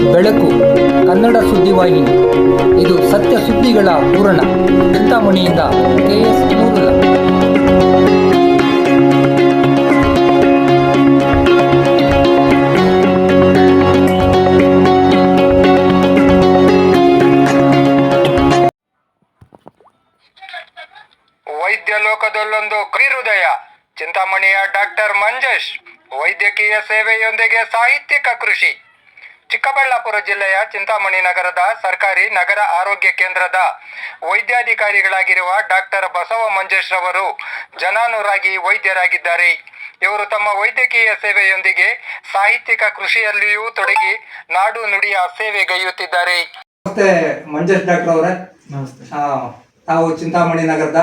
ಬೆಳಕು, ಕನ್ನಡ ಸುದ್ದಿವಾಹಿನಿ ಇದು ಸತ್ಯ ಸುದ್ದಿಗಳ ಪೂರಣ ಚಿಂತಾಮಣಿಯಿಂದ ಕೆಎಸ್ ನೂರುಲ್ಲ ವೈದ್ಯ ಲೋಕದಲ್ಲೊಂದು ಕ್ರಿಹೃದಯ. ಚಿಂತಾಮಣಿಯ ಡಾಕ್ಟರ್ ಮಂಜೇಶ್ ವೈದ್ಯಕೀಯ ಸೇವೆಯೊಂದಿಗೆ ಸಾಹಿತ್ಯಿಕ ಕೃಷಿ. ಚಿಕ್ಕಬಳ್ಳಾಪುರ ಜಿಲ್ಲೆಯ ಚಿಂತಾಮಣಿ ನಗರದ ಸರ್ಕಾರಿ ನಗರ ಆರೋಗ್ಯ ಕೇಂದ್ರದ ವೈದ್ಯಾಧಿಕಾರಿಗಳಾಗಿರುವ ಡಾಕ್ಟರ್ ಬಸವ ಮಂಜೇಶ್ ರವರು ಜನಾನುರಾಗಿ ವೈದ್ಯರಾಗಿದ್ದಾರೆ. ಇವರು ತಮ್ಮ ವೈದ್ಯಕೀಯ ಸೇವೆಯೊಂದಿಗೆ ಸಾಹಿತ್ಯಿಕ ಕೃಷಿಯಲ್ಲಿಯೂ ತೊಡಗಿ ನಾಡು ನುಡಿಯ ಸೇವೆಗೈಯುತ್ತಿದ್ದಾರೆ ನಮಸ್ತೆ ಮಂಜೇಶ್ ಡಾಕ್ಟರ್ ಅವರೇ. ತಾವು ಚಿಂತಾಮಣಿ ನಗರದ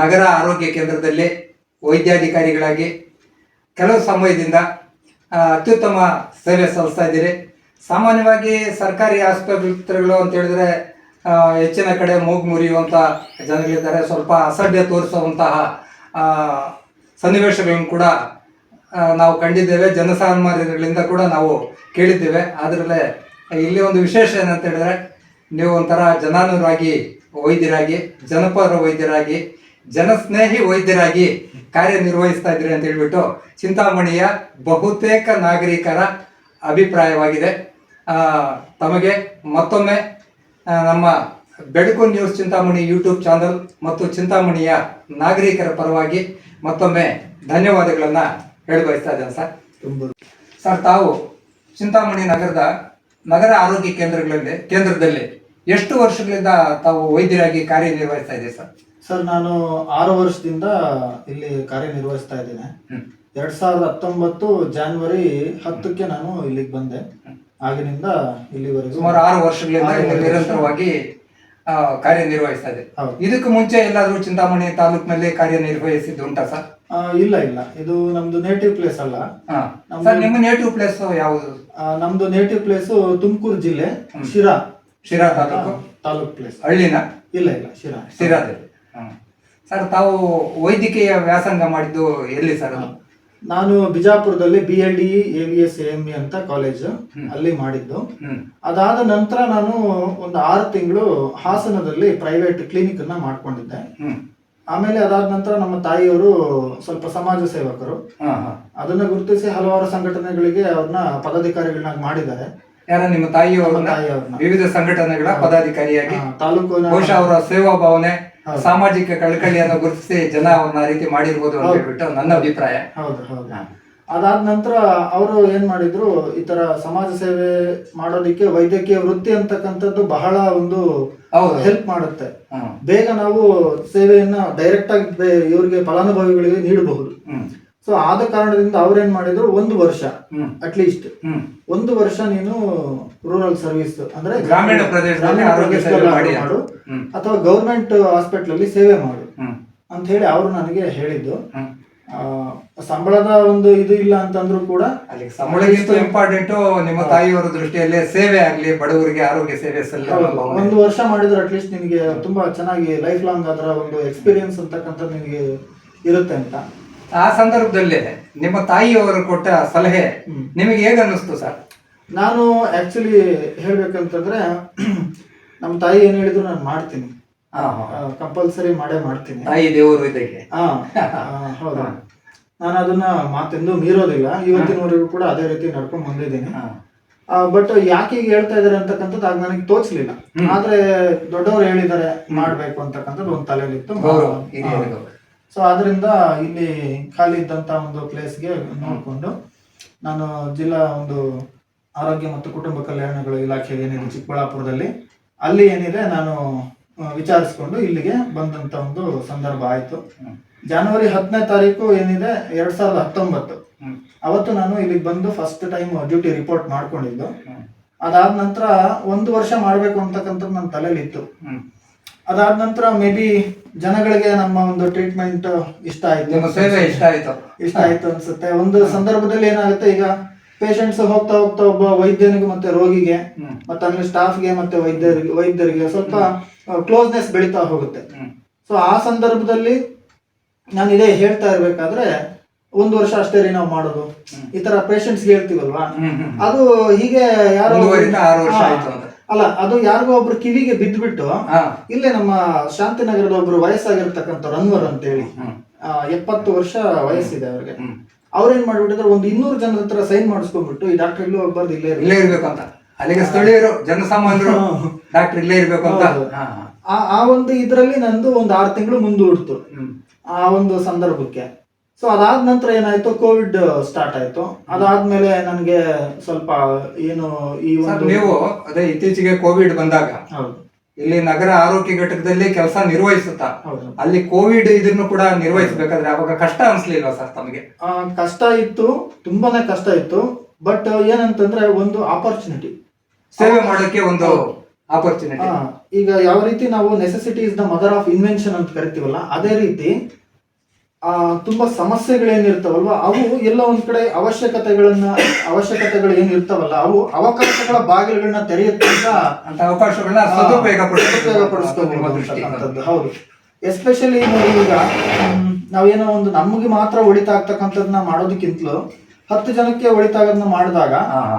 ನಗರ ಆರೋಗ್ಯ ಕೇಂದ್ರದಲ್ಲಿ ವೈದ್ಯಾಧಿಕಾರಿಗಳಾಗಿ ಕೆಲವು ಸಮಯದಿಂದ ಅತ್ಯುತ್ತಮ ಸೇವೆ ಸಲ್ಲಿಸ್ತಾ ಇದ್ದೀರಿ. ಸಾಮಾನ್ಯವಾಗಿ ಸರ್ಕಾರಿ ಆಸ್ಪತ್ರೆಗಳು ಅಂತ ಹೇಳಿದ್ರೆ ಹೆಚ್ಚಿನ ಕಡೆ ಮೂಗು ಮುರಿಯುವಂಥ ಜನಗಳಿದ್ದಾರೆ ಸ್ವಲ್ಪ ಅಸಡ್ಡೆ ತೋರಿಸುವಂತಹ ಸನ್ನಿವೇಶಗಳನ್ನು ಕೂಡ ನಾವು ಕಂಡಿದ್ದೇವೆ. ಜನಸಾಮಾನ್ಯಗಳಿಂದ ಕೂಡ ನಾವು ಕೇಳಿದ್ದೇವೆ. ಅದರಲ್ಲೇ ಇಲ್ಲಿ ಒಂದು ವಿಶೇಷ ಏನಂತ ಹೇಳಿದ್ರೆ, ನೀವು ಒಂಥರ ಜನಾನುರಾಗಿ, ವೈದ್ಯರಾಗಿ, ಜನಪರ ವೈದ್ಯರಾಗಿ, ಜನಸ್ನೇಹಿ ವೈದ್ಯರಾಗಿ ಕಾರ್ಯನಿರ್ವಹಿಸ್ತಾ ಇದ್ದೀರಿ ಅಂತ ಹೇಳ್ಬಿಟ್ಟು ಚಿಂತಾಮಣಿಯ ಬಹುತೇಕ ನಾಗರಿಕರ ಅಭಿಪ್ರಾಯವಾಗಿದೆ. ತಮಗೆ ಮತ್ತೊಮ್ಮೆ ನಮ್ಮ ಬೆಳಕು ನ್ಯೂಸ್ ಚಿಂತಾಮಣಿ ಯೂಟ್ಯೂಬ್ ಚಾನಲ್ ಮತ್ತು ಚಿಂತಾಮಣಿಯ ನಾಗರಿಕರ ಪರವಾಗಿ ಮತ್ತೊಮ್ಮೆ ಧನ್ಯವಾದಗಳನ್ನು ಹೇಳಿ ಬಯಸ್ತಾ ಇದ್ದೇನೆ ಸರ್. ತುಂಬ ಸರ್ ತಾವು ಚಿಂತಾಮಣಿ ನಗರದ ನಗರ ಆರೋಗ್ಯ ಕೇಂದ್ರಗಳಲ್ಲಿ ಕೇಂದ್ರದಲ್ಲಿ ಎಷ್ಟು ವರ್ಷಗಳಿಂದ ತಾವು ವೈದ್ಯರಾಗಿ ಕಾರ್ಯನಿರ್ವಹಿಸ್ತಾ ಇದೆ ಸರ್? ಸರ್ ನಾನು ಆರು ವರ್ಷದಿಂದ ಇಲ್ಲಿ ಕಾರ್ಯನಿರ್ವಹಿಸ್ತಾ ಇದ್ದೇನೆ. ಎರಡ್ ಸಾವಿರದ ಹತ್ತೊಂಬತ್ತು ಜಾನ್ವರಿ ಹತ್ತಕ್ಕೆ ನಾನು ಇಲ್ಲಿಗೆ ಬಂದೆ. ಆಗಿನಿಂದ ಇಲ್ಲಿವರೆಗೂ ಸುಮಾರು ಆರು ವರ್ಷಗಳಿಂದ ಇಲ್ಲಿ ನಿರಂತರವಾಗಿ ಆ, ಕಾರ್ಯನಿರ್ವಹಿಸ್ತಾ ಇದೆ. ಹೌದು. ಇದಕ್ಕೆ ಮುಂಚೆ ಎಲ್ಲಾದ್ರೂ ಚಿಂತಾಮಣಿ ತಾಲೂಕಿನಲ್ಲಿ ಕಾರ್ಯನಿರ್ವಹಿಸಿದ್ದು ಉಂಟಾ ಸರ್? ಆ, ಇಲ್ಲ ಇಲ್ಲ. ಇದು ನಮ್ದು ನೇಟಿವ್ ಪ್ಲೇಸ್ ಅಲ್ಲ. ಹಾ. ನಮ್ದು- ಸರ್ ನಿಮ್ಮ ನೇಟಿವ್ ಪ್ಲೇಸ್ ಯಾವುದು? ಆ, ನಮ್ದು ನೇಟಿವ್ ಪ್ಲೇಸ್ ತುಮಕೂರು ಜಿಲ್ಲೆ ಶಿರಾ. ಶಿರಾ ತಾಲೂಕು? ತಾಲೂಕ್ ಪ್ಲೇಸ್ ಹಳ್ಳಿನ? ಇಲ್ಲ ಇಲ್ಲ ಶಿರಾ. ಶಿರಾದಲ್ಲಿ ಹಾ. ಸರ್ ತಾವು ವೈದ್ಯಕೀಯ ವ್ಯಾಸಂಗ ಮಾಡಿದ್ದು ಎಲ್ಲಿ ಸರ್ ಅದು? ನಾನು ಬಿಜಾಪುರದಲ್ಲಿ B L D E A V S M ಅಂತ ಕಾಲೇಜ್ ಅಲ್ಲಿ ಮಾಡಿದ್ದು. ಅದಾದ ನಂತರ ನಾನು ಒಂದು ಆರು ತಿಂಗಳು ಹಾಸನದಲ್ಲಿ ಪ್ರೈವೇಟ್ ಕ್ಲಿನಿಕ್ ಅನ್ನ ಮಾಡ್ಕೊಂಡಿದ್ದೆ. ಆಮೇಲೆ ಅದಾದ ನಂತರ ನಮ್ಮ ತಾಯಿಯವರು ಸ್ವಲ್ಪ ಸಮಾಜ ಸೇವಕರು. ಅದನ್ನ ಗುರುತಿಸಿ ಹಲವಾರು ಸಂಘಟನೆಗಳಿಗೆ ಅವ್ರನ್ನ ಪದಾಧಿಕಾರಿಗಳನ್ನಾಗಿ ಮಾಡಿದ್ದಾರೆ. ಯಾರ ನಿಮ್ಮ ತಾಯಿಯವರನ್ನ. ವಿವಿಧ ಸಂಘಟನೆಗಳ ಪದಾಧಿಕಾರಿಯಾಗಿ? ತಾಲೂಕು ಬಹುಶಃ ಅವರ ಸೇವಾ ಭಾವನೆ. ಸಾಮಾಜಿಕ ಕಳಕಳಿಯನ್ನು ಗುರುತಿಸಿ ಜನ ಅವ್ರನ್ನ ಆ ರೀತಿ ಮಾಡಿರ್ಬೋದು ಅಂತ. ಹೇಳ್ಬಿಟ್ಟು ನನ್ನ ಅಭಿಪ್ರಾಯ. ಹೌದು ಹೌದು. ಅದಾದ ನಂತರ ಅವರು ಏನ್ ಮಾಡಿದ್ರು ಈ ತರ ಸಮಾಜ ಸೇವೆ ಮಾಡೋದಿಕ್ಕೆ ವೈದ್ಯಕೀಯ ವೃತ್ತಿ ಅಂತಕ್ಕಂಥದ್ದು ಬಹಳ ಒಂದು. ಹೆಲ್ಪ್ ಮಾಡುತ್ತೆ. ಬೇಗ ನಾವು ಸೇವೆಯನ್ನ ಡೈರೆಕ್ಟ್ ಆಗಿ ಇವರಿಗೆ ಫಲಾನುಭವಿಗಳಿಗೆ ನೀಡಬಹುದು. ಸೊ ಆದ ಕಾರಣದಿಂದ ಅವ್ರೇನ್ ಮಾಡಿದ್ರು ಒಂದು ವರ್ಷ ಹ್ಮ್. ಅಟ್ಲೀಸ್ಟ್ ಹ್ಮ್. ಒಂದು ವರ್ಷ ನೀನು ರೂರಲ್ ಸರ್ವಿಸ್ ಅಂದ್ರೆ ಗ್ರಾಮೀಣ ಪ್ರದೇಶದಲ್ಲಿ ಗ್ರಾಮೀಣ ಆರೋಗ್ಯ ಸೇವೆ ಪ್ರದೇಶದಲ್ಲಿ ಮಾಡಿ ಅಥವಾ ಗೌರ್ಮೆಂಟ್ ಹಾಸ್ಪಿಟಲ್ ಅಲ್ಲಿ ಸೇವೆ ಮಾಡು. ಅಂತ ಹೇಳಿ ಅವರು ನನಗೆ ಹೇಳಿದ್ದು. ಆ, ಸಂಬಳದ ಒಂದು ಇದು ಇಲ್ಲ ಅಂತಂದ್ರೂ ಕೂಡ ಅಲ್ಲಿ ಸಂಬಳಗಿಂತ ಇಂಪಾರ್ಟೆಂಟ್ ನಿಮ್ಮ ತಾಯಿಯವರ ದೃಷ್ಟಿಯಲ್ಲಿ ಸೇವೆ ಆಗ್ಲಿ ಬಡವರಿಗೆ ಆರೋಗ್ಯ ಸೇವೆ ಒಂದು ವರ್ಷ ಮಾಡಿದ್ರೆ ಅಟ್ಲೀಸ್ಟ್ ನಿನಗೆ ತುಂಬಾ ಚೆನ್ನಾಗಿ ಲೈಫ್ ಲಾಂಗ್ ಅದರ ಒಂದು ಎಕ್ಸ್ಪೀರಿಯನ್ಸ್ ಅಂತಕ್ಕಂಥದ್ದು ನಿನಗೆ ಇರುತ್ತೆ ಅಂತ. ಆ ಸಂದರ್ಭದಲ್ಲಿ ನಿಮ್ಮ ತಾಯಿಯವರು ಕೊಟ್ಟ ಸಲಹೆ. ನಿಮಗೆ ಹೇಗೆ ಅನ್ನಿಸ್ತು ಸರ್? ನಾನು ಆಕ್ಚುಲಿ ಹೇಳ್ಬೇಕಂತಂದ್ರೆ ನಮ್ಮ ತಾಯಿ ಏನ್ ಹೇಳಿದ್ರು ನಾನು ಮಾಡ್ತೀನಿ. ಕಂಪಲ್ಸರಿ ಮಾಡೇ ಮಾಡ್ತೀನಿ. ತಾಯಿ ದೇವರು ಇದಕ್ಕೆ. ಹೌದಾ. ನಾನು ಅದನ್ನ ಮಾತೆಂದು ಮೀರೋದಿಲ್ಲ. ಇವತ್ತಿನವರೆಗೂ ಕೂಡ ಅದೇ ರೀತಿ ನಡ್ಕೊಂಡ್ ಬಂದಿದ್ದೀನಿ. ಬಟ್ ಯಾಕೆ ಈಗ ಹೇಳ್ತಾ ಇದಾರೆ ಅಂತಕ್ಕಂಥದ್ದು ಆಗ ನನಗೆ ತೋಚ್ಲಿಲ್ಲ. ಆದ್ರೆ ದೊಡ್ಡವರು ಹೇಳಿದ್ದಾರೆ ಮಾಡ್ಬೇಕು ಅಂತಕ್ಕಂಥದ್ದು ಒಂದು ತಲೆಯಲ್ಲಿತ್ತು. ಸೊ ಅದರಿಂದ ಇಲ್ಲಿ ಖಾಲಿ ಇದ್ದಂತ ಒಂದು ಪ್ಲೇಸ್ಗೆ ನೋಡಿಕೊಂಡು ನಾನು ಜಿಲ್ಲಾ ಒಂದು ಆರೋಗ್ಯ ಮತ್ತು ಕುಟುಂಬ ಕಲ್ಯಾಣಗಳ ಇಲಾಖೆ ಏನಿದೆ ಚಿಕ್ಕಬಳ್ಳಾಪುರದಲ್ಲಿ ಅಲ್ಲಿ ಏನಿದೆ ನಾನು ವಿಚಾರಿಸ್ಕೊಂಡು ಇಲ್ಲಿಗೆ ಬಂದಂತ ಒಂದು ಸಂದರ್ಭ ಆಯ್ತು. ಜನವರಿ ಹತ್ತನೇ ತಾರೀಕು ಏನಿದೆ ಎರಡ್ ಸಾವಿರದ ಹತ್ತೊಂಬತ್ತು. ಅವತ್ತು ನಾನು ಇಲ್ಲಿಗೆ ಬಂದು ಫಸ್ಟ್ ಟೈಮ್ ಡ್ಯೂಟಿ ರಿಪೋರ್ಟ್ ಮಾಡ್ಕೊಂಡಿದ್ದು. ಅದಾದ ನಂತರ ಒಂದು ವರ್ಷ ಮಾಡಬೇಕು ಅಂತಕ್ಕಂಥದ್ದು ನನ್ನ ತಲೆಯಲ್ಲಿ ಇತ್ತು ಹ್ಮ್. ಅದಾದ ನಂತರ ಮೇ ಬಿ ಜನಗಳಿಗೆ ನಮ್ಮ ಒಂದು ಟ್ರೀಟ್ಮೆಂಟ್ ಇಷ್ಟ ಆಯ್ತು. ಸೇವೆ ಇಷ್ಟ ಆಯ್ತು. ಇಷ್ಟ ಆಯ್ತು ಅನ್ಸುತ್ತೆ. ಒಂದು ಸಂದರ್ಭದಲ್ಲಿ ಏನಾಗುತ್ತೆ ಈಗ ಪೇಷಂಟ್ಸ್ ಹೋಗ್ತಾ ಹೋಗ್ತಾ ಒಬ್ಬ ವೈದ್ಯನಿಗೆ ಮತ್ತೆ ರೋಗಿಗೆ. ಮತ್ತೆ ಅಲ್ಲಿ ಸ್ಟಾಫ್ಗೆ ಮತ್ತೆ ವೈದ್ಯರಿಗೆ ವೈದ್ಯರಿಗೆ ಸ್ವಲ್ಪ ಕ್ಲೋಸ್ನೆಸ್ ಬೆಳೀತಾ ಹೋಗುತ್ತೆ. ಸೊ ಆ ಸಂದರ್ಭದಲ್ಲಿ ನಾನು ಇದೇ ಹೇಳ್ತಾ ಇರ್ಬೇಕಾದ್ರೆ ಒಂದು ವರ್ಷ ಅಷ್ಟೇ ರೀ ನಾವು ಮಾಡೋದು ಈ ತರ ಪೇಷಂಟ್ಸ್ಗೆ ಹೇಳ್ತೀವಲ್ವಾ? ಅದು ಹೀಗೆ ಯಾರೋ ಅಲ್ಲ ಅದು ಯಾರಿಗೋ ಒಬ್ರು ಕಿವಿಗೆ ಬಿದ್ದ್ಬಿಟ್ಟು ಇಲ್ಲೇ ನಮ್ಮ ಶಾಂತಿನಗರದ ಒಬ್ರು ವಯಸ್ಸಾಗಿರ್ತಕ್ಕಂಥ ರನ್ವರ್ ಅಂತ ಹೇಳಿ ಎಪ್ಪತ್ತು ವರ್ಷ ವಯಸ್ಸಿದೆ ಅವ್ರಿಗೆ. ಅವ್ರೇನ್ ಮಾಡ್ಬಿಟ್ಟಿದ್ರೆ ಒಂದು ಇನ್ನೂರು ಜನರ ಹತ್ರ ಸೈನ್ ಮಾಡಿಸ್ಕೊಂಡ್ಬಿಟ್ಟು ಈ ಡಾಕ್ಟರ್ ಇಲ್ಲೂ ಹೋಗ್ಬಾರ್ದು ಇಲ್ಲೇ. ಇಲ್ಲೇ ಇರ್ಬೇಕು ಅಂತ ಅಲ್ಲಿಗೆ ಸ್ಥಳೀಯರು ಜನಸಾಮಾನ್ಯರು. ಡಾಕ್ಟರ್ ಇಲ್ಲೇ ಇರ್ಬೇಕು ಅಂತ. ಆ ಆ ಒಂದು ಇದರಲ್ಲಿ ನಂದು ಒಂದು ಆರು ತಿಂಗಳು ಮುಂದೂಡ್ತು. ಆ ಒಂದು ಸಂದರ್ಭಕ್ಕೆ ಸೊ ಅದಾದ ನಂತರ ಏನಾಯ್ತು? ಕೋವಿಡ್ ಸ್ಟಾರ್ಟ್ ಆಯ್ತು. ಅದಾದ್ಮೇಲೆ ನನಗೆ ಸ್ವಲ್ಪ ಏನು ಈ ಒಂದು ನೀವು ಅದೇ ಇತ್ತೀಚೆಗೆ ಕೋವಿಡ್ ಬಂದಾಗ ಹೌದು. ಇಲ್ಲಿ ನಗರ ಆರೋಗ್ಯ ಘಟಕದಲ್ಲಿ ಕೆಲಸ ನಿರ್ವಹಿಸುತ್ತಾ ಹೌದು. ಅಲ್ಲಿ ಕೋವಿಡ್ ಇದನ್ನು ಕೂಡ ನಿರ್ವಹಿಸಬೇಕಾದ್ರೆ ಅವಾಗ ಕಷ್ಟ ಅನ್ಸ್ಲಿಲ್ವಾ ಸರ್ ತಮಗೆ? ಕಷ್ಟ ಇತ್ತು ತುಂಬಾನೇ ಕಷ್ಟ ಇತ್ತು. ಬಟ್ ಏನಂತಂದ್ರೆ ಒಂದು ಆಪರ್ಚುನಿಟಿ ಸೇವೆ ಮಾಡೋಕೆ ಒಂದು ಆಪರ್ಚುನಿಟಿ ಈಗ ಯಾವ ರೀತಿ ನಾವು necessity is the mother of invention ಅಂತ ಕರಿತೀವಲ್ಲ ಅದೇ ರೀತಿ ತುಂಬಾ ಸಮಸ್ಯೆಗಳೇನಿರ್ತಾವಲ್ವ? ಅವು ಎಲ್ಲ ಒಂದ್ ಕಡೆ ಅವಶ್ಯಕತೆಗಳನ್ನ ಅವಶ್ಯಕತೆಗಳು ಏನಿರ್ತಾವಲ್ಲ ಅವು ಅವಕಾಶಗಳ ಬಾಗಿಲುಗಳನ್ನ ತೆರೆಯುತ್ತಂತ ಅವಕಾಶಗಳನ್ನ ಸದುಪಯೋಗ. ಹೌದು. ಎಸ್ಪೆಷಲಿ ಈಗ ನಾವೇನೋ ಒಂದು ನಮಗೆ ಮಾತ್ರ ಒಳಿತಾ ಆಗ್ತಕ್ಕಂಥದ್ನ ಮಾಡೋದಕ್ಕಿಂತಲೂ ಹತ್ತು ಜನಕ್ಕೆ ಒಳಿತಾಗೋದನ್ನ ಮಾಡಿದಾಗ.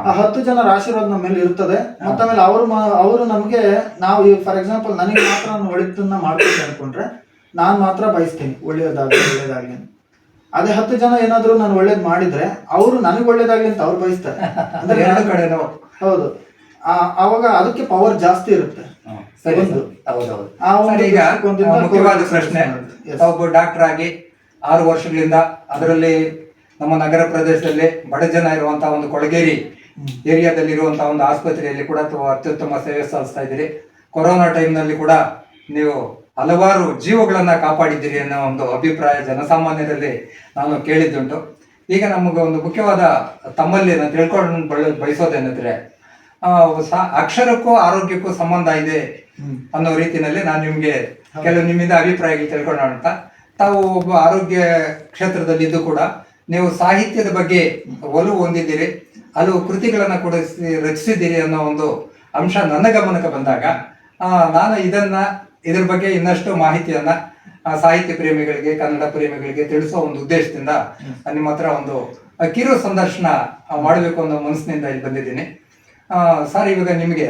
ಆ ಹತ್ತು ಜನರ ಆಶೀರ್ವಾದ ನಮ್ಮ ಮೇಲೆ ಇರ್ತದೆ. ಮತ್ತೆ ಆಮೇಲೆ ಅವರು ಅವರು ನಮಗೆ ನಾವು ಫಾರ್ ಎಕ್ಸಾಂಪಲ್ ನನಗೆ ಮಾತ್ರ ನಾನು ಒಳಿತನ್ನ ಮಾಡ್ತೀನಿ ಅನ್ಕೊಂಡ್ರೆ ನಾನ್ ಮಾತ್ರ ಬಯಸ್ತೀನಿ ಒಳ್ಳೇದಾಗ್ಲಿ ಒಳ್ಳೇದಾಗ್ಲಿ ಅಂತ. ಅದೇ ಹತ್ತು ಜನ ಏನಾದರೂ ನಾನು ಒಳ್ಳೇದು ಮಾಡಿದ್ರೆ ಅವರು ನನಗೆ ಒಳ್ಳೇದಾಗ್ಲಿ ಅಂತ ಅವ್ರು ಬಯಸ್ತಾರೆ. ಅಂದ್ರೆ ಎರಡು ಕಡೆನೋ? ಹೌದು. ಆವಾಗ ಅದಕ್ಕೆ ಪವರ್ ಜಾಸ್ತಿ ಇರುತ್ತೆ. ಮುಖ್ಯವಾದ ಪ್ರಶ್ನೆ. ಒಬ್ಬ ಡಾಕ್ಟರ್ ಆಗಿ ಆರು ವರ್ಷಗಳಿಂದ ಅದರಲ್ಲಿ ನಮ್ಮ ನಗರ ಪ್ರದೇಶದಲ್ಲಿ ಬಡ ಜನ ಇರುವಂತಹ ಒಂದು ಕೊಳಗೇರಿ ಏರಿಯಾದಲ್ಲಿ ಇರುವಂತಹ ಒಂದು ಆಸ್ಪತ್ರೆಯಲ್ಲಿ ಕೂಡ ಅತ್ಯುತ್ತಮ ಸೇವೆ ಸಲ್ಲಿಸ್ತಾ ಇದ್ದೀರಿ. ಕೊರೋನಾ ಟೈಮ್ನಲ್ಲಿ ಕೂಡ ನೀವು ಹಲವಾರು ಜೀವಗಳನ್ನ ಕಾಪಾಡಿದ್ದೀರಿ ಅನ್ನೋ ಒಂದು ಅಭಿಪ್ರಾಯ ಜನಸಾಮಾನ್ಯರಲ್ಲಿ ನಾನು ಕೇಳಿದ್ದುಂಟು. ಈಗ ನಮಗೆ ಒಂದು ಮುಖ್ಯವಾದ ತಮ್ಮಲ್ಲಿ ನಾನು ತಿಳ್ಕೊಂಡು ಬಳ- ಬಯಸೋದೇನಂದ್ರೆ ಅಕ್ಷರಕ್ಕೂ ಆರೋಗ್ಯಕ್ಕೂ ಸಂಬಂಧ ಇದೆ ಅನ್ನೋ ರೀತಿಯಲ್ಲಿ ನಾನು ನಿಮ್ಗೆ ಕೆಲವು ನಿಮ್ಮಿಂದ ಅಭಿಪ್ರಾಯಗಳು ತಿಳ್ಕೊಳ್ಳೋಣ ಅಂತ. ತಾವು ಒಬ್ಬ ಆರೋಗ್ಯ ಕ್ಷೇತ್ರದಲ್ಲಿ ಇದ್ದು ಕೂಡ ನೀವು ಸಾಹಿತ್ಯದ ಬಗ್ಗೆ ಒಲವು ಹೊಂದಿದ್ದೀರಿ ಹಲವು ಕೃತಿಗಳನ್ನ ಕೂಡ ರಚಿಸಿದ್ದೀರಿ ಅನ್ನೋ ಒಂದು ಅಂಶ ನನ್ನ ಗಮನಕ್ಕೆ ಬಂದಾಗ ಆ, ನಾನು ಇದನ್ನ ಇದ್ರ ಬಗ್ಗೆ ಇನ್ನಷ್ಟು ಮಾಹಿತಿಯನ್ನ ಆ, ಸಾಹಿತ್ಯ ಪ್ರೇಮಿಗಳಿಗೆ ಕನ್ನಡ ಪ್ರೇಮಿಗಳಿಗೆ ತಿಳಿಸುವ ಒಂದು ಉದ್ದೇಶದಿಂದ ನಿಮ್ಮ ಹತ್ರ ಒಂದು ಕಿರು ಸಂದರ್ಶನ ಮಾಡಬೇಕು ಅನ್ನೋ ಮನಸ್ಸಿನಿಂದ ಇಲ್ಲಿ ಬಂದಿದ್ದೀನಿ. ಆ, ಸರ್ ಇವಾಗ ನಿಮಗೆ